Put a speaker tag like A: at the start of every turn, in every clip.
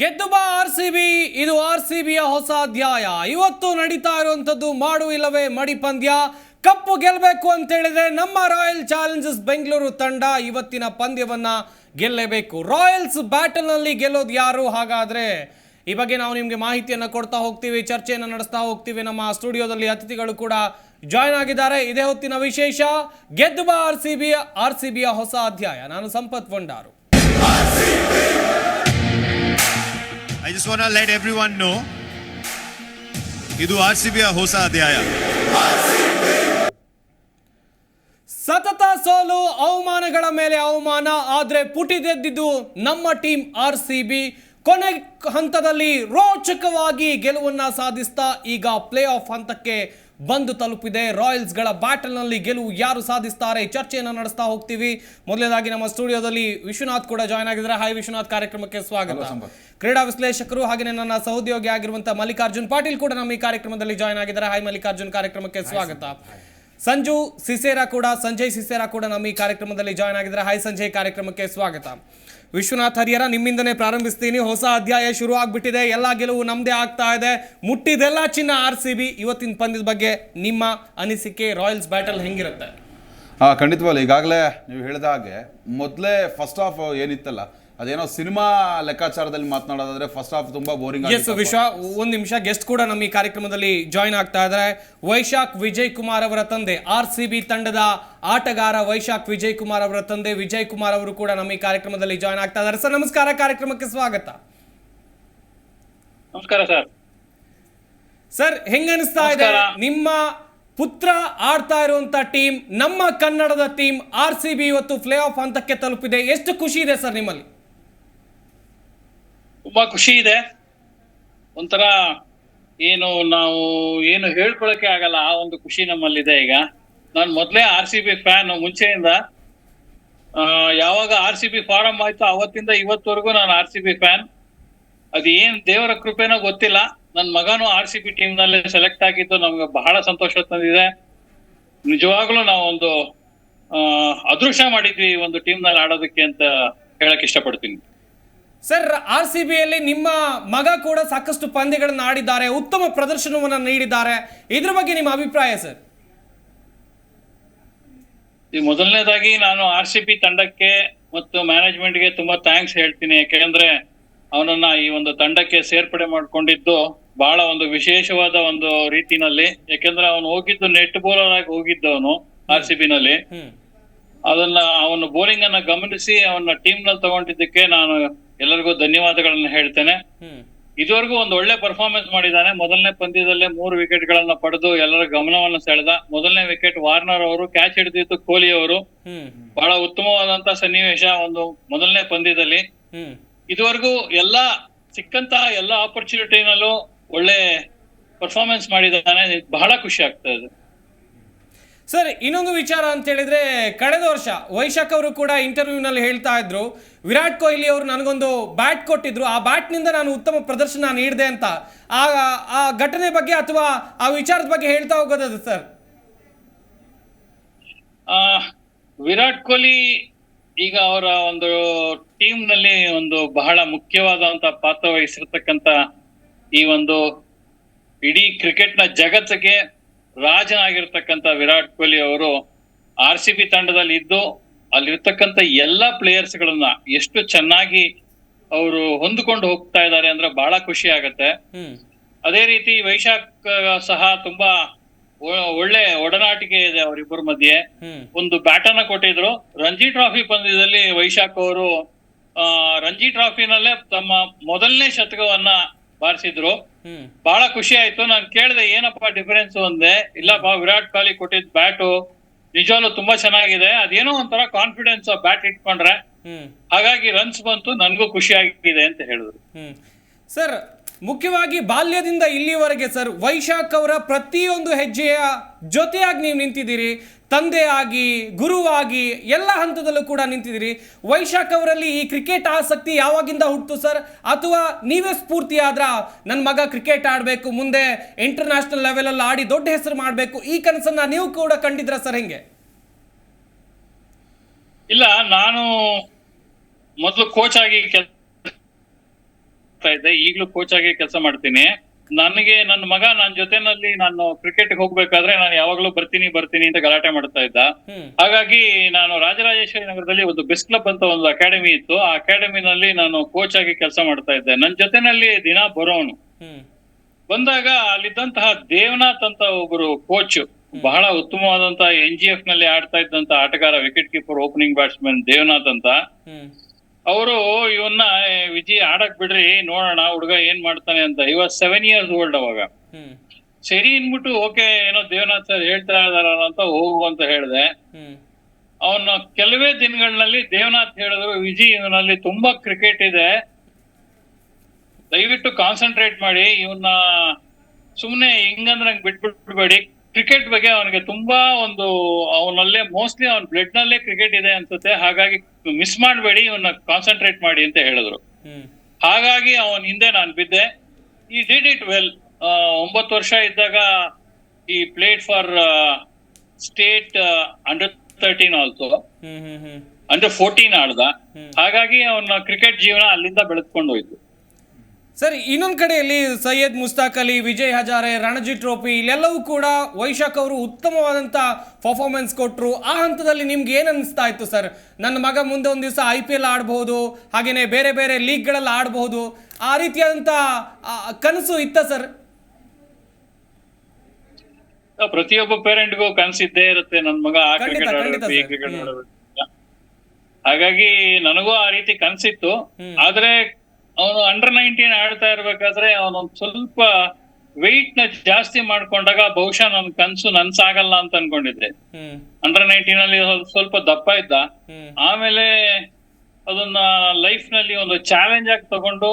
A: ಗೆದ್ದು ಬಾ R C B ಇದು ಆರ್ ಸಿ ಬಿಯ ಹೊಸ ಅಧ್ಯಾಯ. ಇವತ್ತು ನಡೀತಾ ಇರುವಂಥದ್ದು ಮಾಡು ಇಲ್ಲವೇ ಮಡಿ ಪಂದ್ಯ. ಕಪ್ಪು ಗೆಲ್ಲಬೇಕು ಅಂತ ಹೇಳಿದ್ರೆ ನಮ್ಮ ರಾಯಲ್ ಚಾಲೆಂಜರ್ಸ್ ಬೆಂಗಳೂರು ತಂಡ ಇವತ್ತಿನ ಪಂದ್ಯವನ್ನ ಗೆಲ್ಲೇಬೇಕು. ರಾಯಲ್ಸ್ ಬ್ಯಾಟಲ್ನಲ್ಲಿ ಗೆಲ್ಲೋದು ಯಾರು? ಹಾಗಾದ್ರೆ ಈ ಬಗ್ಗೆ ನಾವು ನಿಮಗೆ ಮಾಹಿತಿಯನ್ನು ಕೊಡ್ತಾ ಹೋಗ್ತೀವಿ, ಚರ್ಚೆಯನ್ನು ನಡೆಸ್ತಾ ಹೋಗ್ತೀವಿ. ನಮ್ಮ ಸ್ಟುಡಿಯೋದಲ್ಲಿ ಅತಿಥಿಗಳು ಕೂಡ ಜಾಯ್ನ್ ಆಗಿದ್ದಾರೆ. ಇದೇ ಹೊತ್ತಿನ ವಿಶೇಷ, ಗೆದ್ದು ಬಾ R C B R C ಬಿಯ ಹೊಸ ಅಧ್ಯಾಯ. ನಾನು Sampath Bhandaru.
B: I just want let everyone know ಇದು ಆರ್ ಸಿ ಬಿಯ ಹೊಸ ಅಧ್ಯಾಯ.
A: ಸತತ ಸೋಲು ಅವಮಾನಗಳ ಮೇಲೆ ಅವಮಾನ ಆದ್ರೆ ಪುಟಿದೆದ್ದಿದ್ದು ನಮ್ಮ ಟೀಮ್ ಆರ್ ಸಿ ಬಿ ಕೊನೆ ಹಂತದಲ್ಲಿ ರೋಚಕವಾಗಿ ಗೆಲುವನ್ನ ಸಾಧಿಸ್ತಾ ಈಗ ಪ್ಲೇ ಆಫ್ ಹಂತಕ್ಕೆ ಬಂದು ತಲುಪಿದೆ. ರಾಯಲ್ಸ್ಗಳ ಬ್ಯಾಟಲ್ನಲ್ಲಿ ಗೆಲುವು ಯಾರು ಸಾಧಿಸ್ತಾರೆ ಚರ್ಚೆಯನ್ನು ನಡೆಸ್ತಾ ಹೋಗ್ತೀವಿ. ಮೊದಲನೇದಾಗಿ ನಮ್ಮ ಸ್ಟುಡಿಯೋದಲ್ಲಿ ವಿಶ್ವನಾಥ್ ಕೂಡ ಜಾಯ್ನ್ ಆಗಿದ್ದಾರೆ. ಹಾಯ್ ವಿಶ್ವನಾಥ್ ಕಾರ್ಯಕ್ರಮಕ್ಕೆ ಸ್ವಾಗತ. ಕ್ರೀಡಾ ವಿಶ್ಲೇಷಕರು ಹಾಗೆಯೇ ನನ್ನ ಸಹೋದ್ಯೋಗಿ ಆಗಿರುವಂತಹ ಮಲ್ಲಿಕಾರ್ಜುನ್ ಪಾಟೀಲ್ ಕೂಡ ನಮ್ಮ ಈ ಕಾರ್ಯಕ್ರಮದಲ್ಲಿ ಜಾಯ್ನ್ ಆಗಿದ್ದಾರೆ. ಹಾಯ್ ಮಲ್ಲಿಕಾರ್ಜುನ್ ಕಾರ್ಯಕ್ರಮಕ್ಕೆ ಸ್ವಾಗತ. ಸಂಜು ಸಿಸೇರಾ ಕೂಡ ಸಂಜಯ್ ಸಿಸೇರಾ ಕೂಡ ನಮ್ಮ ಈ ಕಾರ್ಯಕ್ರಮದಲ್ಲಿ ಜಾಯ್ನ್ ಆಗಿದ್ದಾರೆ. ಹಾಯ್ ಸಂಜಯ್ ಕಾರ್ಯಕ್ರಮಕ್ಕೆ ಸ್ವಾಗತ. ವಿಶ್ವನಾಥ್ ಹರಿಯರ ನಿಮ್ಮಿಂದನೇ ಪ್ರಾರಂಭಿಸ್ತೀನಿ. ಹೊಸ ಅಧ್ಯಾಯ ಶುರು ಆಗ್ಬಿಟ್ಟಿದೆ. ಎಲ್ಲ ಗೆಲುವು ನಮ್ಮದೇ ಆಗ್ತಾ ಇದೆ. ಮುಟ್ಟಿದೆಲ್ಲ ಚಿನ್ನ ಆರ್ ಸಿ ಬಿ ಇವತ್ತಿನ ಪಂದ್ಯದ ಬಗ್ಗೆ ನಿಮ್ಮ ಅನಿಸಿಕೆ ರಾಯಲ್ಸ್ ಬ್ಯಾಟಲ್ ಹೆಂಗಿರುತ್ತೆ?
C: ಹಾಂ ಖಂಡಿತವಲ್ಲ ಈಗಾಗಲೇ ನೀವು ಹೇಳಿದ ಹಾಗೆ ಮೊದಲೇ ಫಸ್ಟ್ ಆಫ್ ಏನಿತ್ತಲ್ಲ ಅದೇನೋ ಸಿನಿಮಾ ಲೆಕ್ಕಾಚಾರದಲ್ಲಿ ಮಾತನಾಡೋದಾದ್ರೆ ಫಸ್ಟ್ ಹಾಫ್ ತುಂಬಾ ಬೋರಿಂಗ್
A: ಎಸ್ ವಿಶ್ವ ಒಂದ್ ನಿಮಿಷ ಗೆಸ್ಟ್ ಕೂಡ ನಮ್ಮ ಈ ಕಾರ್ಯಕ್ರಮದಲ್ಲಿ ಜಾಯಿನ್ ಆಗ್ತಾ ಇದ್ದಾರೆ. ವೈಶಾಖ್ ವಿಜಯ್ ಕುಮಾರ್ ಅವರ ತಂದೆ ಆರ್ ಸಿ ಬಿ ತಂಡದ ಆಟಗಾರ ವೈಶಾಖ್ ವಿಜಯ್ ಕುಮಾರ್ ಅವರ ತಂದೆ ವಿಜಯ್ ಕುಮಾರ್ ಅವರು ಕೂಡ ನಮ್ಮ ಈ ಕಾರ್ಯಕ್ರಮದಲ್ಲಿ ಜಾಯಿನ್ ಆಗ್ತಾ ಇದ್ದಾರೆ. ಸರ್ ನಮಸ್ಕಾರ ಕಾರ್ಯಕ್ರಮಕ್ಕೆ ಸ್ವಾಗತ.
D: ನಮಸ್ಕಾರ ಸರ್.
A: ಸರ್ ಹೆಂಗನಿಸ್ತಾ ಇದೆ?
D: ನಮಸ್ಕಾರ.
A: ನಿಮ್ಮ ಪುತ್ರ ಆಡ್ತಾ ಇರುವಂತ ಟೀಮ್ ನಮ್ಮ ಕನ್ನಡದ ಟೀಮ್ ಆರ್ ಸಿ ಬಿ ಇವತ್ತು ಪ್ಲೇ ಆಫ್ ಹಂತಕ್ಕೆ ತಲುಪಿದೆ. ಎಷ್ಟು ಖುಷಿ ಇದೆ ಸರ್ ನಿಮ್ಮಲ್ಲಿ?
D: ತುಂಬಾ ಖುಷಿ ಇದೆ. ಒಂಥರ ಏನು ನಾವು ಏನು ಹೇಳ್ಕೊಳಕ್ಕೆ ಆಗಲ್ಲ, ಆ ಒಂದು ಖುಷಿ ನಮ್ಮಲ್ಲಿದೆ ಈಗ. ನಾನು ಮೊದಲೇ ಆರ್ ಸಿ ಬಿ ಫ್ಯಾನ್ ಮುಂಚೆಯಿಂದ ಯಾವಾಗ ಆರ್ ಸಿ ಬಿ ಫಾರಂ ಆಯ್ತು ಅವತ್ತಿಂದ ಇವತ್ತವರೆಗೂ ನಾನು ಆರ್ ಸಿ ಬಿ ಫ್ಯಾನ್ ಅದು ಏನ್ ದೇವರ ಕೃಪೆನೋ ಗೊತ್ತಿಲ್ಲ. ನನ್ನ ಮಗನು ಆರ್ ಸಿ ಬಿ ಟೀಮ್ನಲ್ಲಿ ಸೆಲೆಕ್ಟ್ ಆಗಿದ್ದು ನಮ್ಗೆ ಬಹಳ ಸಂತೋಷ ತಂದಿದೆ. ನಿಜವಾಗ್ಲೂ ನಾವೊಂದು ಅದೃಷ್ಟ ಮಾಡಿದ್ವಿ ಒಂದು ಟೀಮ್ನಲ್ಲಿ ಆಡೋದಕ್ಕೆ ಅಂತ ಹೇಳಕ್ ಇಷ್ಟಪಡ್ತೀನಿ.
A: ಸರ್ ಆರ್ ಸಿ ಬಿಯಲ್ಲಿ ನಿಮ್ಮ ಮಗ ಕೂಡ ಸಾಕಷ್ಟು ಪಂದ್ಯಗಳನ್ನು ಆಡಿದ್ದಾರೆ ಉತ್ತಮ ಪ್ರದರ್ಶನವನ್ನು ನೀಡಿದ್ದಾರೆ. ಇದ್ರ ಬಗ್ಗೆ ನಿಮ್ಮ ಅಭಿಪ್ರಾಯ ಸರ್?
D: ಈ ಮೊದಲನೇದಾಗಿ ನಾನು ಆರ್ ಸಿ ಪಿ ತಂಡಕ್ಕೆ ಮತ್ತು ಮ್ಯಾನೇಜ್ಮೆಂಟ್ಗೆ ತುಂಬಾ ಥ್ಯಾಂಕ್ಸ್ ಹೇಳ್ತೀನಿ. ಯಾಕೆಂದ್ರೆ ಅವನನ್ನ ಈ ಒಂದು ತಂಡಕ್ಕೆ ಸೇರ್ಪಡೆ ಮಾಡ್ಕೊಂಡಿದ್ದು ಬಹಳ ಒಂದು ವಿಶೇಷವಾದ ಒಂದು ರೀತಿನಲ್ಲಿ. ಯಾಕೆಂದ್ರೆ ಅವನು ಹೋಗಿದ್ದು ನೆಟ್ ಬೋಲರ್ ಆಗಿ ಹೋಗಿದ್ದು ಅವನು ಆರ್ ಸಿ ಬಿ ನಲ್ಲಿ ಅದನ್ನ ಅವನ ಬೌಲಿಂಗ್ ಅನ್ನ ಗಮನಿಸಿ ಅವನ ಟೀಮ್ನಲ್ಲಿ ತಗೊಂಡಿದ್ದಕ್ಕೆ ನಾನು ಎಲ್ಲರಿಗೂ ಧನ್ಯವಾದಗಳನ್ನ ಹೇಳ್ತೇನೆ. ಇದುವರೆಗೂ ಒಂದು ಒಳ್ಳೆ ಪರ್ಫಾರ್ಮೆನ್ಸ್ ಮಾಡಿದ್ದಾನೆ. ಮೊದಲನೇ ಪಂದ್ಯದಲ್ಲೇ ಮೂರು ವಿಕೆಟ್ ಗಳನ್ನ ಪಡೆದು ಎಲ್ಲರ ಗಮನವನ್ನು ಸೆಳೆದ. ಮೊದಲನೇ ವಿಕೆಟ್ ವಾರ್ನರ್ ಅವರು ಕ್ಯಾಚ್ ಹಿಡಿದಿದ್ದು ಕೊಹ್ಲಿ ಅವರು. ಬಹಳ ಉತ್ತಮವಾದಂತ ಸನ್ನಿವೇಶ ಒಂದು ಮೊದಲನೇ ಪಂದ್ಯದಲ್ಲಿ. ಇದುವರೆಗೂ ಎಲ್ಲಾ ಸಿಕ್ಕಂತಹ ಎಲ್ಲಾ ಆಪರ್ಚುನಿಟಿನಲ್ಲೂ ಒಳ್ಳೆ ಪರ್ಫಾರ್ಮೆನ್ಸ್ ಮಾಡಿದ್ದಾನೆ. ಬಹಳ ಖುಷಿ ಆಗ್ತಾ ಇದೆ.
A: ಸರ್, ಇನ್ನೊಂದು ವಿಚಾರ ಅಂತ ಹೇಳಿದ್ರೆ, ಕಳೆದ ವರ್ಷ ವೈಶಾಖ್ ಅವರು ಕೂಡ ಇಂಟರ್ವ್ಯೂನಲ್ಲಿ ಹೇಳ್ತಾ ಇದ್ರು, ವಿರಾಟ್ ಕೊಹ್ಲಿ ಅವರು ನನಗೊಂದು ಬ್ಯಾಟ್ ಕೊಟ್ಟಿದ್ರು, ಆ ಬ್ಯಾಟ್ನಿಂದ ನಾನು ಉತ್ತಮ ಪ್ರದರ್ಶನ ನೀಡಿದೆ ಅಂತ. ಆ ಆ ಘಟನೆ ಬಗ್ಗೆ ಅಥವಾ ಆ ವಿಚಾರದ ಬಗ್ಗೆ ಹೇಳ್ತಾ ಹೋಗೋದದು ಸರ್?
D: ವಿರಾಟ್ ಕೊಹ್ಲಿ ಈಗ ಅವರ ಒಂದು ಟೀಮ್ನಲ್ಲಿ ಒಂದು ಬಹಳ ಮುಖ್ಯವಾದಂತ ಪಾತ್ರ ವಹಿಸಿರ್ತಕ್ಕಂತ ಈ ಒಂದು ಇಡೀ ಕ್ರಿಕೆಟ್ನ ಜಗತ್ತಿಗೆ ರಾಜನಾಗಿರ್ತಕ್ಕಂತ ವಿರಾಟ್ ಕೊಹ್ಲಿ ಅವರು ಆರ್ ಸಿ ಬಿ ತಂಡದಲ್ಲಿ ಇದ್ದು ಅಲ್ಲಿರ್ತಕ್ಕಂತ ಎಲ್ಲಾ ಪ್ಲೇಯರ್ಸ್ ಗಳನ್ನ ಎಷ್ಟು ಚೆನ್ನಾಗಿ ಅವರು ಹೊಂದ್ಕೊಂಡು ಹೋಗ್ತಾ ಇದ್ದಾರೆ ಅಂದ್ರೆ ಬಹಳ ಖುಷಿ ಆಗತ್ತೆ. ಅದೇ ರೀತಿ ವೈಶಾಖ್ ಸಹ ತುಂಬಾ ಒಳ್ಳೆ ಒಡನಾಟಿಕೆ ಇದೆ ಅವರಿಬ್ಬರ ಮಧ್ಯೆ. ಒಂದು ಬ್ಯಾಟನ್ನ ಕೊಟ್ಟಿದ್ರು. ರಂಜಿ ಟ್ರಾಫಿ ಪಂದ್ಯದಲ್ಲಿ ವೈಶಾಖ್ ಅವರು ಆ, ರಂಜಿ ಟ್ರಾಫಿನಲ್ಲೇ ತಮ್ಮ ಮೊದಲನೇ ಶತಕವನ್ನ ಬಾರಿಸಿದ್ರು. ಬಹಳ ಖುಷಿ ಆಯ್ತು. ನಾನು ಕೇಳಿದೆ ಏನಪ್ಪಾ ಡಿಫರೆನ್ಸ್ ಒಂದೇ? ಇಲ್ಲಪ್ಪ ವಿರಾಟ್ ಕೊಹ್ಲಿ ಕೊಟ್ಟಿದ್ ಬ್ಯಾಟು ನಿಜವಾಗ್ಲೂ ತುಂಬಾ ಚೆನ್ನಾಗಿದೆ. ಅದೇನೋ ಒಂಥರ ಕಾನ್ಫಿಡೆನ್ಸ್ ಬ್ಯಾಟ್ ಇಟ್ಕೊಂಡ್ರೆ. ಹಾಗಾಗಿ ರನ್ಸ್ ಬಂತು ನನ್ಗೂ ಖುಷಿ ಆಗಿದೆ ಅಂತ ಹೇಳಿದ್ರು.
A: ಸರ್ ಮುಖ್ಯವಾಗಿ ಬಾಲ್ಯದಿಂದ ಇಲ್ಲಿವರೆಗೆ ಸರ್, ವೈಶಾಖ್ ಅವರ ಪ್ರತಿಯೊಂದು ಹೆಜ್ಜೆಯ ಜೊತೆಯಾಗಿ ನೀವು ನಿಂತಿದ್ದೀರಿ. ತಂದೆಯಾಗಿ, ಗುರುವಾಗಿ, ಎಲ್ಲ ಹಂತದಲ್ಲೂ ಕೂಡ ನಿಂತಿದ್ದೀರಿ. ವೈಶಾಖ್ ಅವರಲ್ಲಿ ಈ ಕ್ರಿಕೆಟ್ ಆಸಕ್ತಿ ಯಾವಾಗಿಂದ ಹುಟ್ಟು ಸರ್? ಅಥವಾ ನೀವೇ ಸ್ಫೂರ್ತಿ ಆದ್ರ ನನ್ನ ಮಗ ಕ್ರಿಕೆಟ್ ಆಡಬೇಕು, ಮುಂದೆ ಇಂಟರ್ನ್ಯಾಷನಲ್ ಲೆವೆಲಲ್ಲಿ ಆಡಿ ದೊಡ್ಡ ಹೆಸರು ಮಾಡಬೇಕು, ಈ ಕನಸನ್ನ ನೀವು ಕೂಡ ಕಂಡಿದ್ರ ಸರ್ ಹೆಂಗೆ?
D: ಇಲ್ಲ, ನಾನು ಮೊದಲು ಕೋಚ್ ಆಗಿ ಕೆಲ್ ಮಾಡ್ತಾ ಇದ್ದೆ ಈಗಲೂ ಕೋಚ್ ಆಗಿ ಕೆಲಸ ಮಾಡ್ತೀನಿ. ನನಗೆ ನನ್ನ ಮಗ ನನ್ನ ಜೊತೆನಲ್ಲಿ ನಾನು ಕ್ರಿಕೆಟ್ ಹೋಗ್ಬೇಕಾದ್ರೆ ನಾನು ಯಾವಾಗ್ಲೂ ಬರ್ತೀನಿ ಬರ್ತೀನಿ ಅಂತ ಗಲಾಟೆ ಮಾಡ್ತಾ ಇದ್ದ. ಹಾಗಾಗಿ ನಾನು ರಾಜರಾಜೇಶ್ವರಿ ನಗರದಲ್ಲಿ ಒಂದು ಬೆಸ್ಟ್ ಕ್ಲಬ್ ಅಂತ ಒಂದು ಅಕಾಡೆಮಿ ಇತ್ತು. ಆ ಅಕಾಡೆಮಿನಲ್ಲಿ ನಾನು ಕೋಚ್ ಆಗಿ ಕೆಲಸ ಮಾಡ್ತಾ ಇದ್ದೆ. ನನ್ನ ಜೊತೆನಲ್ಲಿ ದಿನ ಬರೋನು ಬಂದಾಗ ಅಲ್ಲಿದ್ದಂತಹ ದೇವನಾಥ್ ಅಂತ ಒಬ್ಬರು ಕೋಚ್ ಬಹಳ ಉತ್ತಮವಾದಂತಹ ಎನ್ ಜಿ ಎಫ್ನಲ್ಲಿ ಆಡ್ತಾ ಇದ್ದಂತ ಆಟಗಾರ wicket keeper opening batsman Devanath ಅಂತ. ಅವರು ಇವನ್ನ ವಿಜಿ ವಿಜಯ್ ಆಡಕ್ ಬಿಡ್ರಿ ನೋಡೋಣ ಹುಡುಗ ಏನ್ ಮಾಡ್ತಾನೆ ಅಂತ. ಇವಾಗ ಸೆವೆನ್ ಇಯರ್ಸ್ ಓಲ್ಡ್ ಅವಾಗ. ಸರಿ ಅನ್ಬಿಟ್ಟು ಓಕೆ ಏನೋ ದೇವನಾಥ್ ಸರ್ ಹೇಳ್ತಾ ಇದಾರಲ್ಲ ಅಂತ ಹೋಗು ಅಂತ ಹೇಳಿದೆ. ಅವನ ಕೆಲವೇ ದಿನಗಳಲ್ಲಿ ದೇವನಾಥ್ ಹೇಳಿದ್ರು ವಿಜಯ್ ಇವನಲ್ಲಿ ತುಂಬಾ ಕ್ರಿಕೆಟ್ ಇದೆ. ದಯವಿಟ್ಟು ಕಾನ್ಸಂಟ್ರೇಟ್ ಮಾಡಿ ಇವನ್ನ ಸುಮ್ನೆ ಹಿಂಗಂದ್ರೆ ಹಂಗ್ ಬಿಟ್ಬಿಡ್ಬೇಡಿ. ಕ್ರಿಕೆಟ್ ಬಗ್ಗೆ ಅವನಿಗೆ ತುಂಬಾ ಒಂದು ಅವನಲ್ಲೇ ಮೋಸ್ಟ್ಲಿ ಅವನ ಬ್ಲಡ್ ನಲ್ಲೇ ಕ್ರಿಕೆಟ್ ಇದೆ ಅನ್ಸುತ್ತೆ. ಹಾಗಾಗಿ ಮಿಸ್ ಮಾಡಬೇಡಿ ಇವನ್ನ ಕಾನ್ಸಂಟ್ರೇಟ್ ಮಾಡಿ ಅಂತ ಹೇಳಿದ್ರು. ಹಾಗಾಗಿ ಅವನ್ ಹಿಂದೆ ನಾನು ಬಿದ್ದೆ. ಈ ಡಿಡ್ ಇಟ್ ವೆಲ್ ಒಂಬತ್ತು ವರ್ಷ ಇದ್ದಾಗ ಈ played for state under thirteen also under fourteen ಆಡ್ದ. ಹಾಗಾಗಿ ಅವನ ಕ್ರಿಕೆಟ್ ಜೀವನ ಅಲ್ಲಿಂದ ಬೆಳೆದ್ಕೊಂಡು ಹೋಯ್ತು.
A: ಸರ್ ಇನ್ನೊಂದ್ ಕಡೆಯಲ್ಲಿ ಸೈಯದ್ ಮುಸ್ತಾಕ್ ಅಲಿ ವಿಜಯ್ ಹಜಾರೆ ರಣಜಿ ಟ್ರೋಫಿ ಇಲ್ಲೆಲ್ಲವೂ ಕೂಡ ವೈಶಾಖ್ ಅವರು ಉತ್ತಮವಾದಂಥ ಪರ್ಫಾರ್ಮೆನ್ಸ್ ಕೊಟ್ಟರು ಆ ಹಂತದಲ್ಲಿ ನಿಮ್ಗೆ ಏನು ಅನಿಸ್ತಾ ಇತ್ತು ಸರ್ ನನ್ನ ಮಗ ಮುಂದೆ ಒಂದು ದಿವಸ ಐ ಪಿ ಎಲ್ ಆಡಬಹುದು ಹಾಗೆಯೇ ಬೇರೆ ಬೇರೆ ಲೀಗ್ಗಳಲ್ಲಿ ಆಡಬಹುದು ಆ ರೀತಿಯಾದಂಥ ಕನಸು ಇತ್ತ ಸರ್
D: ಪ್ರತಿಯೊಬ್ಬ ಪೇರೆಂಟ್ಗೂ ಕನಸಿದ್ದೇ ಇರುತ್ತೆ. ನನ್ನ ಮಗ ಆ ಕ್ರಿಕೆಟ್ ಆಡಬೇಕು ಈ ಕ್ರಿಕೆಟ್ ಆಡಬೇಕು ಹಾಗಾಗಿ ನನಗೂ ಆ ರೀತಿ ಕನಸಿತ್ತು. ಆದ್ರೆ ಅವನು ಅಂಡರ್ ನೈನ್ಟೀನ್ ಆಡ್ತಾ ಇರ್ಬೇಕಾದ್ರೆ ಅವನೊಂದು ಸ್ವಲ್ಪ ವೆಯ್ಟ್ನ ಜಾಸ್ತಿ ಮಾಡ್ಕೊಂಡಾಗ ಬಹುಶಃ ನನ್ ಕನ್ಸು ನನ್ಸಾಗಲ್ಲ ಅಂತ ಅನ್ಕೊಂಡಿದ್ದೆ. ಅಂಡರ್ ನೈನ್ಟೀನ್ ಅಲ್ಲಿ ಸ್ವಲ್ಪ- ದಪ್ಪ ಇದ್ದ. ಆಮೇಲೆ ಅದನ್ನ ಲೈಫ್ನಲ್ಲಿ ಒಂದು ಚಾಲೆಂಜ್ ಆಗಿ ತಗೊಂಡು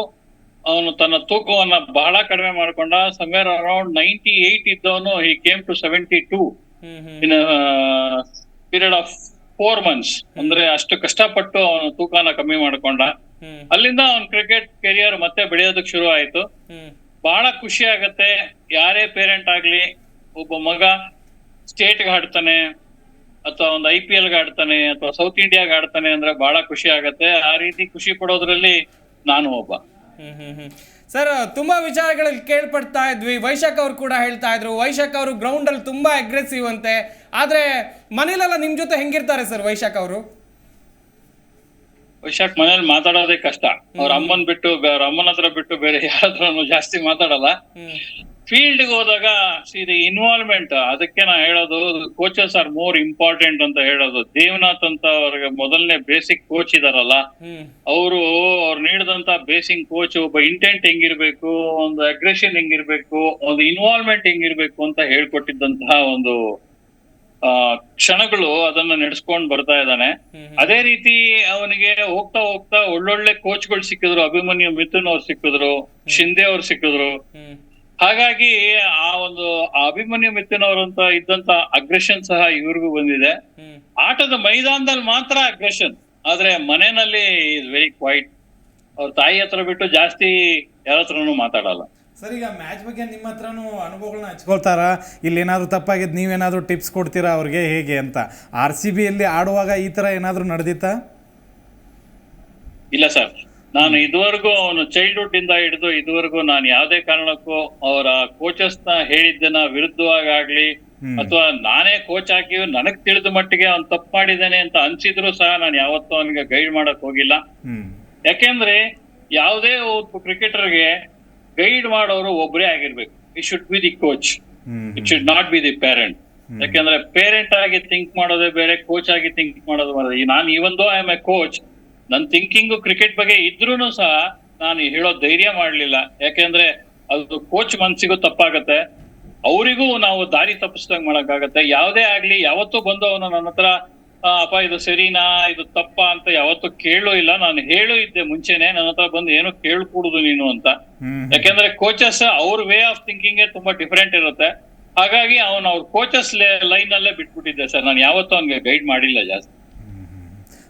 D: ಅವನು ತನ್ನ ತೂಕವನ್ನ ಬಹಳ ಕಡಿಮೆ ಮಾಡ್ಕೊಂಡ. ಸಮ್ವೇರ್ ಅರೌಂಡ್ ನೈಂಟಿ ಏಟ್ ಇದ್ದವನು he came to seventy two in period of four months ಅಂದ್ರೆ ಅಷ್ಟು ಕಷ್ಟಪಟ್ಟು ಅವನು ತೂಕನ ಕಮ್ಮಿ ಮಾಡ್ಕೊಂಡ. ಅಲ್ಲಿಂದ ಅವ್ನ ಕ್ರಿಕೆಟ್ ಕೆರಿಯರ್ ಮತ್ತೆ ಬೆಳೆಯೋದಕ್ ಶುರು ಆಯ್ತು. ಬಹಳ ಖುಷಿ ಆಗತ್ತೆ. ಯಾರೇ ಪೇರೆಂಟ್ ಆಗ್ಲಿ ಒಬ್ಬ ಮಗ ಸ್ಟೇಟ್ ಆಡ್ತಾನೆ ಅಥವಾ ಒಂದು ಐ ಪಿ ಎಲ್ ಆಡ್ತಾನೆ ಅಥವಾ ಸೌತ್ ಇಂಡಿಯಾಗ ಆಡ್ತಾನೆ ಅಂದ್ರೆ ಬಹಳ ಖುಷಿ ಆಗತ್ತೆ. ಆ ರೀತಿ ಖುಷಿ ಪಡೋದ್ರಲ್ಲಿ ನಾನು ಒಬ್ಬ.
A: ಹ್ಮ್ ಹ್ಮ್ ಹ್ಮ್. ಸರ್ ತುಂಬಾ ವಿಚಾರಗಳಲ್ಲಿ ಕೇಳ್ಪಡ್ತಾ ಇದ್ವಿ. ವೈಶಾಖ್ ಅವರು ಕೂಡ ಹೇಳ್ತಾ ಇದ್ರು. ವೈಶಾಖ್ ಅವರು ಗ್ರೌಂಡ್ ಅಲ್ಲಿ ತುಂಬಾ ಅಗ್ರೆಸಿವ್ ಅಂತೆ. ಆದ್ರೆ ಮನೇಲೆಲ್ಲ ನಿಮ್ ಜೊತೆ ಹೆಂಗಿರ್ತಾರೆ ಸರ್ ವೈಶಾಖ್ ಅವರು?
D: ವೈಶಾಖ್ ಮನೇಲಿ ಮಾತಾಡೋದೇ ಕಷ್ಟ. ಅವ್ರ ಅಮ್ಮನ್ ಬಿಟ್ಟು ಅವ್ರ ಅಮ್ಮನ ಹತ್ರ ಬಿಟ್ಟು ಬೇರೆ ಯಾರ ಜಾಸ್ತಿ ಮಾತಾಡಲ್ಲ. ಫೀಲ್ಡ್ ಹೋದಾಗ ಇದು ಇನ್ವಾಲ್ವ್ಮೆಂಟ್ ಅದಕ್ಕೆ ನಾ ಹೇಳೋದು ಕೋಚಸ್ ಆರ್ ಮೋರ್ ಇಂಪಾರ್ಟೆಂಟ್ ಅಂತ ಹೇಳೋದು. ದೇವನಾಥ್ ಅಂತ ಅವ್ರಿಗೆ ಮೊದಲನೇ ಬೇಸಿಕ್ ಕೋಚ್ ಇದಾರಲ್ಲ. ಅವರು ಅವ್ರು ನೀಡಿದಂತ ಬೇಸಿಕ್ ಕೋಚ್ ಒಬ್ಬ ಇಂಟೆಂಟ್ ಹೆಂಗಿರ್ಬೇಕು ಒಂದು ಅಗ್ರೆಷನ್ ಹೆಂಗಿರ್ಬೇಕು ಒಂದು ಇನ್ವಾಲ್ವ್ಮೆಂಟ್ ಹೆಂಗಿರ್ಬೇಕು ಅಂತ ಹೇಳ್ಕೊಟ್ಟಿದ್ದಂತಹ ಒಂದು ಕ್ಷಣಗಳು ಅದನ್ನ ನಡೆಸ್ಕೊಂಡ್ ಬರ್ತಾ ಇದ್ದಾನೆ. ಅದೇ ರೀತಿ ಅವನಿಗೆ ಹೋಗ್ತಾ ಹೋಗ್ತಾ ಒಳ್ಳೊಳ್ಳೆ ಕೋಚ್ಗಳು ಸಿಕ್ಕಿದ್ರು. ಅಭಿಮನ್ಯು ಮಿಥುನ್ ಅವ್ರು ಸಿಕ್ಕಿದ್ರು ಶಿಂದೆ ಅವ್ರು ಸಿಕ್ಕಿದ್ರು. ಹಾಗಾಗಿ ಆ ಒಂದು ಅಭಿಮನ್ಯು ಮಿಥುನ್ ಅವರಂತ ಇದ್ದಂತ ಅಗ್ರೆಷನ್ ಸಹ ಇವ್ರಿಗೂ ಬಂದಿದೆ. ಆಟದ ಮೈದಾನದಲ್ಲಿ ಮಾತ್ರ ಅಗ್ರೆಷನ್ ಆದ್ರೆ ಮನೆಯಲ್ಲಿ ಇಸ್ ವೆರಿ ಕ್ವೈಟ್ ಅವ್ರ ತಾಯಿ ಹತ್ರ ಬಿಟ್ಟು ಜಾಸ್ತಿ ಯಾರ ಹತ್ರನೂ ಮಾತಾಡಲ್ಲ.
E: ಸರ್ ಈಗ ಮ್ಯಾಚ್ ಬಗ್ಗೆ ನಿಮ್ಮ ಹತ್ರನೂ ಅನುಭವಗಳನ್ನ ಹಚ್ಕೊಳ್ತಾರಾ? ಇಲ್ಲಿ ಏನಾದರೂ ತಪ್ಪಾಗಿದ್ದು ನೀವೇನಾದರೂ ಟಿಪ್ಸ್ ಕೊಡ್ತೀರಾ ಅವ್ರಿಗೆ? ಹೇಗೆ ಅಂತ? ಆರ್ ಸಿ ಬಿಯಲ್ಲಿ ಆಡುವಾಗ ಈ ಥರ ಏನಾದರೂ ನಡೆದಿತ್ತಾ?
D: ಇಲ್ಲ ಸರ್. ನಾನು ಇದುವರೆಗೂ ಅವನು ಚೈಲ್ಡ್ಹುಡ್ ಇಂದ ಹಿಡಿದು ಇದುವರೆಗೂ ನಾನು ಯಾವುದೇ ಕಾರಣಕ್ಕೂ ಅವರ ಕೋಚಸ್ನ ಹೇಳಿದ್ದನ್ನ ವಿರುದ್ಧವಾಗ್ಲಿ. ಅಥವಾ ನಾನೇ ಕೋಚ್ ಆಗಿ ನನಗ್ ತಿಳಿದ ಮಟ್ಟಿಗೆ ಅವ್ನು ತಪ್ಪು ಮಾಡಿದ್ದಾನೆ ಅಂತ ಅನ್ಸಿದ್ರು ಸಹ ನಾನು ಯಾವತ್ತೂ ಅವನಿಗೆ ಗೈಡ್ ಮಾಡಕ್ ಹೋಗಿಲ್ಲ. ಯಾಕೆಂದ್ರೆ ಯಾವುದೇ ಒಬ್ಬ ಕ್ರಿಕೆಟರ್ಗೆ ಗೈಡ್ ಮಾಡೋರು ಒಬ್ರೇ ಆಗಿರ್ಬೇಕು. It should be the coach it should not be the parent ಯಾಕೆಂದ್ರೆ ಪೇರೆಂಟ್ ಆಗಿ ಥಿಂಕ್ ಮಾಡೋದೇ ಬೇರೆ ಕೋಚ್ ಆಗಿ ಥಿಂಕ್ ಮಾಡೋದು ಬೇರೆ. ನಾನು even though I am a coach ನನ್ ಥಿಂಕಿಂಗ್ ಕ್ರಿಕೆಟ್ ಬಗ್ಗೆ ಇದ್ರೂನು ಸಹ ನಾನು ಹೇಳೋ ಧೈರ್ಯ ಮಾಡ್ಲಿಲ್ಲ. ಯಾಕೆಂದ್ರೆ ಅದು ಕೋಚ್ ಮನ್ಸಿಗೂ ತಪ್ಪಾಗತ್ತೆ. ಅವರಿಗೂ ನಾವು ದಾರಿ ತಪ್ಪಿಸ್ದಂಗ್ ಮಾಡಕ್ಕಾಗತ್ತೆ. ಯಾವುದೇ ಆಗ್ಲಿ ಯಾವತ್ತೂ ಬಂದು ಅವನು ನನ್ನ ಹತ್ರ ಅಪ್ಪ ಇದು ಸರಿನಾ? ಇದು ತಪ್ಪ ಅಂತ ಯಾವತ್ತೂ ಕೇಳೋ ಇಲ್ಲ. ನಾನು ಹೇಳೋ ಇದ್ದೆ ಮುಂಚೆನೆ. ನನ್ನ ಹತ್ರ ಬಂದು ಏನು ಕೇಳ್ಕೂಡುದು ನೀನು ಅಂತ. ಯಾಕೆಂದ್ರೆ ಕೋಚಸ್ ಅವ್ರ ವೇ ಆಫ್ ಥಿಂಕಿಂಗ್ ತುಂಬಾ ಡಿಫರೆಂಟ್ ಇರುತ್ತೆ. ಹಾಗಾಗಿ ಅವನು ಅವ್ರ ಕೋಚಸ್ ಲೈನ್ ಅಲ್ಲೇ ಬಿಟ್ಬಿಟ್ಟಿದ್ದೆ ಸರ್. ನಾನು ಯಾವತ್ತೂ ಅವ್ನಿಗೆ ಗೈಡ್ ಮಾಡಿಲ್ಲ ಜಾಸ್ತಿ.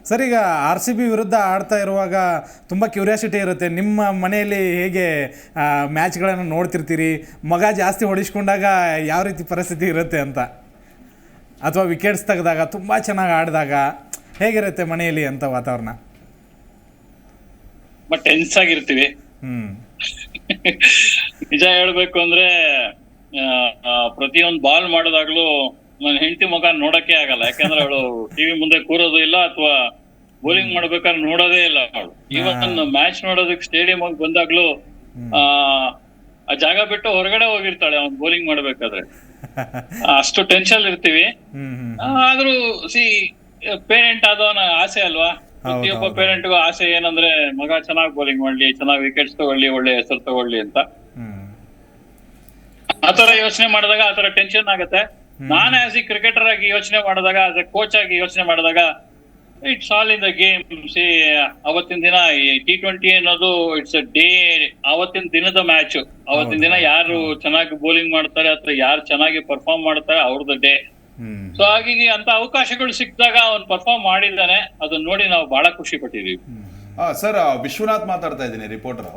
E: ಸರ್ ಈಗ ಆರ್ ಸಿ ಬಿ ವಿರುದ್ಧ ಆಡ್ತಾ ಇರುವಾಗ ತುಂಬ ಕ್ಯೂರಿಯಾಸಿಟಿ ಇರುತ್ತೆ. ನಿಮ್ಮ ಮನೆಯಲ್ಲಿ ಹೇಗೆ ಮ್ಯಾಚ್ಗಳನ್ನು ನೋಡ್ತಿರ್ತೀರಿ? ಮಗ ಜಾಸ್ತಿ ಹೊಡಿಸ್ಕೊಂಡಾಗ ಯಾವ ರೀತಿ ಪರಿಸ್ಥಿತಿ ಇರುತ್ತೆ ಅಂತ? ಅಥವಾ ವಿಕೆಟ್ಸ್ ತೆಗೆದಾಗ ತುಂಬ ಚೆನ್ನಾಗಿ ಆಡಿದಾಗ ಹೇಗಿರುತ್ತೆ ಮನೆಯಲ್ಲಿ ಅಂತ ವಾತಾವರಣ?
D: ಟೆನ್ಸ್ ಆಗಿರ್ತೀವಿ. ನಿಜ ಹೇಳ್ಬೇಕು ಅಂದ್ರೆ ಪ್ರತಿಯೊಂದ್ ಬಾಲ್ ಮಾಡಿದಾಗ್ಲೂ ನನ್ನ ಹೆಂಡತಿ ಮಗ ನೋಡಕ್ಕೆ ಆಗಲ್ಲ. ಯಾಕಂದ್ರೆ ಅವಳು ಟಿವಿ ಮುಂದೆ ಕೂರೋದು ಇಲ್ಲ ಅಥವಾ ಬೌಲಿಂಗ್ ಮಾಡ್ಬೇಕಾದ್ರೆ ನೋಡೋದೇ ಇಲ್ಲ ಅವಳು. ಇವತ್ತು ಮ್ಯಾಚ್ ನೋಡೋದಕ್ಕೆ ಸ್ಟೇಡಿಯಂ ಹೋಗಿ ಬಂದಾಗ್ಲೂ ಆ ಜಾಗ ಬಿಟ್ಟು ಹೊರಗಡೆ ಹೋಗಿರ್ತಾಳೆ ಅವ್ನು ಬೌಲಿಂಗ್ ಮಾಡ್ಬೇಕಾದ್ರೆ. ಅಷ್ಟು ಟೆನ್ಷನ್ ಇರ್ತೀವಿ. ಆದ್ರೂ ಸಿ ಪೇರೆಂಟ್ ಆದವನ ಆಸೆ ಅಲ್ವಾ? ಪ್ರತಿಯೊಬ್ಬ. ಪೇರೆಂಟ್ಗೂ ಆಸೆ ಏನಂದ್ರೆ ಮಗ ಚೆನ್ನಾಗಿ ಬೌಲಿಂಗ್ ಮಾಡ್ಲಿ ಚೆನ್ನಾಗಿ ವಿಕೆಟ್ಸ್ ತಗೊಳ್ಳಿ ಒಳ್ಳೆ ಹೆಸರು ತಗೊಳ್ಳಿ ಅಂತ. ಆತರ ಯೋಚನೆ ಮಾಡಿದಾಗ ಆತರ ಟೆನ್ಷನ್ ಆಗುತ್ತೆ. ನಾನು ಆಸ್ ಎ ಕ್ರಿಕೆಟರ್ ಆಗಿ ಯೋಚನೆ ಮಾಡಿದಾಗ ಆಸ್ ಎ ಕೋಚ್ ಆಗಿ ಯೋಚನೆ ಮಾಡಿದಾಗ it's all in the game C ಅವತ್ತಿನ ದಿನ ಟಿ ಟ್ವೆಂಟಿ ಅನ್ನೋದು ಇಟ್ಸ್ ಅ ಡೇ ಅವತ್ತಿನ ದಿನದ ಮ್ಯಾಚ್ ಅವತ್ತಿನ ದಿನ ಯಾರು ಚೆನ್ನಾಗಿ ಬೌಲಿಂಗ್ ಮಾಡ್ತಾರೆ ಅಥವಾ ಯಾರು ಚೆನ್ನಾಗಿ ಪರ್ಫಾರ್ಮ್ ಮಾಡ್ತಾರೆ ಅವ್ರದ್ದು ಡೇ ಸೊ ಹಾಗಾಗಿ ಅಂತ ಅವಕಾಶಗಳು ಸಿಕ್ಕಿದಾಗ ಅವ್ನು ಪರ್ಫಾರ್ಮ್ ಮಾಡಿದ್ದಾನೆ. ಅದನ್ನ ನೋಡಿ ನಾವು ಬಹಳ ಖುಷಿ ಪಟ್ಟಿದೀವಿ
C: ಸರ್ ವಿಶ್ವನಾಥ್ ಮಾತಾಡ್ತಾ ಇದ್ದೀನಿ ರಿಪೋರ್ಟರ್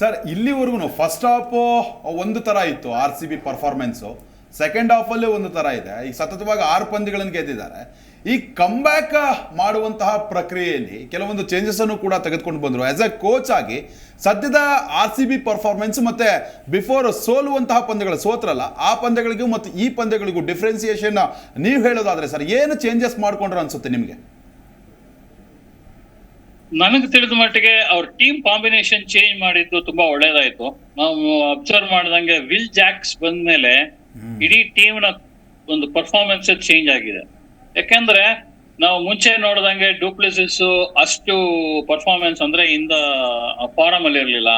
C: ಸರ್ ಇಲ್ಲಿವರೆಗೂ ಫಸ್ಟ್ ಹಾಫ್ ಒಂದು ತರ ಇತ್ತು R C B performance second ಹಾಫಲ್ಲೇ ಒಂದು ತರ ಇದೆ. ಈಗ ಸತತವಾಗಿ ಆರು ಪಂದ್ಯಗಳನ್ನು ಗೆದ್ದಿದ್ದಾರೆ. ಈ ಕಮ್ಬ್ಯಾಕ್ ಮಾಡುವಂತಹ ಪ್ರಕ್ರಿಯೆಯಲ್ಲಿ ಕೆಲವೊಂದು ಚೇಂಜಸ್ ಅನ್ನು ಕೂಡ ತೆಗೆದುಕೊಂಡು ಬಂದರು. ಆಸ್ ಎ ಕೋಚ್ ಆಗಿ ಸದ್ಯದ ಆರ್ ಸಿ ಬಿ ಪರ್ಫಾರ್ಮೆನ್ಸ್ ಮತ್ತೆ ಬಿಫೋರ್ ಸೋಲುವಂತಹ ಪಂದ್ಯಗಳು ಸೋತ್ರಲ್ಲ ಆ ಪಂದ್ಯಗಳಿಗೂ ಮತ್ತು ಈ ಪಂದ್ಯಗಳಿಗೂ ಡಿಫ್ರೆನ್ಸಿಯೇಷನ್ ನೀವು ಹೇಳೋದಾದ್ರೆ ಸರ್ ಏನು ಚೇಂಜಸ್ ಮಾಡ್ಕೊಂಡ್ರು ಅನ್ಸುತ್ತೆ ನಿಮಗೆ?
D: ನನಗೆ ತಿಳಿದ ಮಟ್ಟಿಗೆ ಅವ್ರ ಟೀಮ್ ಕಾಂಬಿನೇಷನ್ ಚೇಂಜ್ ಮಾಡಿದ್ದು ತುಂಬಾ ಒಳ್ಳೇದಾಯ್ತು. ನಾವು ಅಬ್ಸರ್ವ್ ಮಾಡ್ದಂಗೆ ವಿಲ್ ಜಾಕ್ಸ್ ಬಂದ್ಮೇಲೆ ಇಡೀ ಟೀಮ್ನ ಒಂದು ಪರ್ಫಾರ್ಮೆನ್ಸ್ ಚೇಂಜ್ ಆಗಿದೆ. ಯಾಕಂದ್ರೆ ನಾವು ಮುಂಚೆ ನೋಡ್ದಂಗೆ ಡೂಪ್ಲಿಸಿಸ್ ಅಷ್ಟು ಪರ್ಫಾರ್ಮೆನ್ಸ್ ಅಂದ್ರೆ ಇಂದ ಫಾರಂ ಅಲ್ಲಿ ಇರ್ಲಿಲ್ಲ.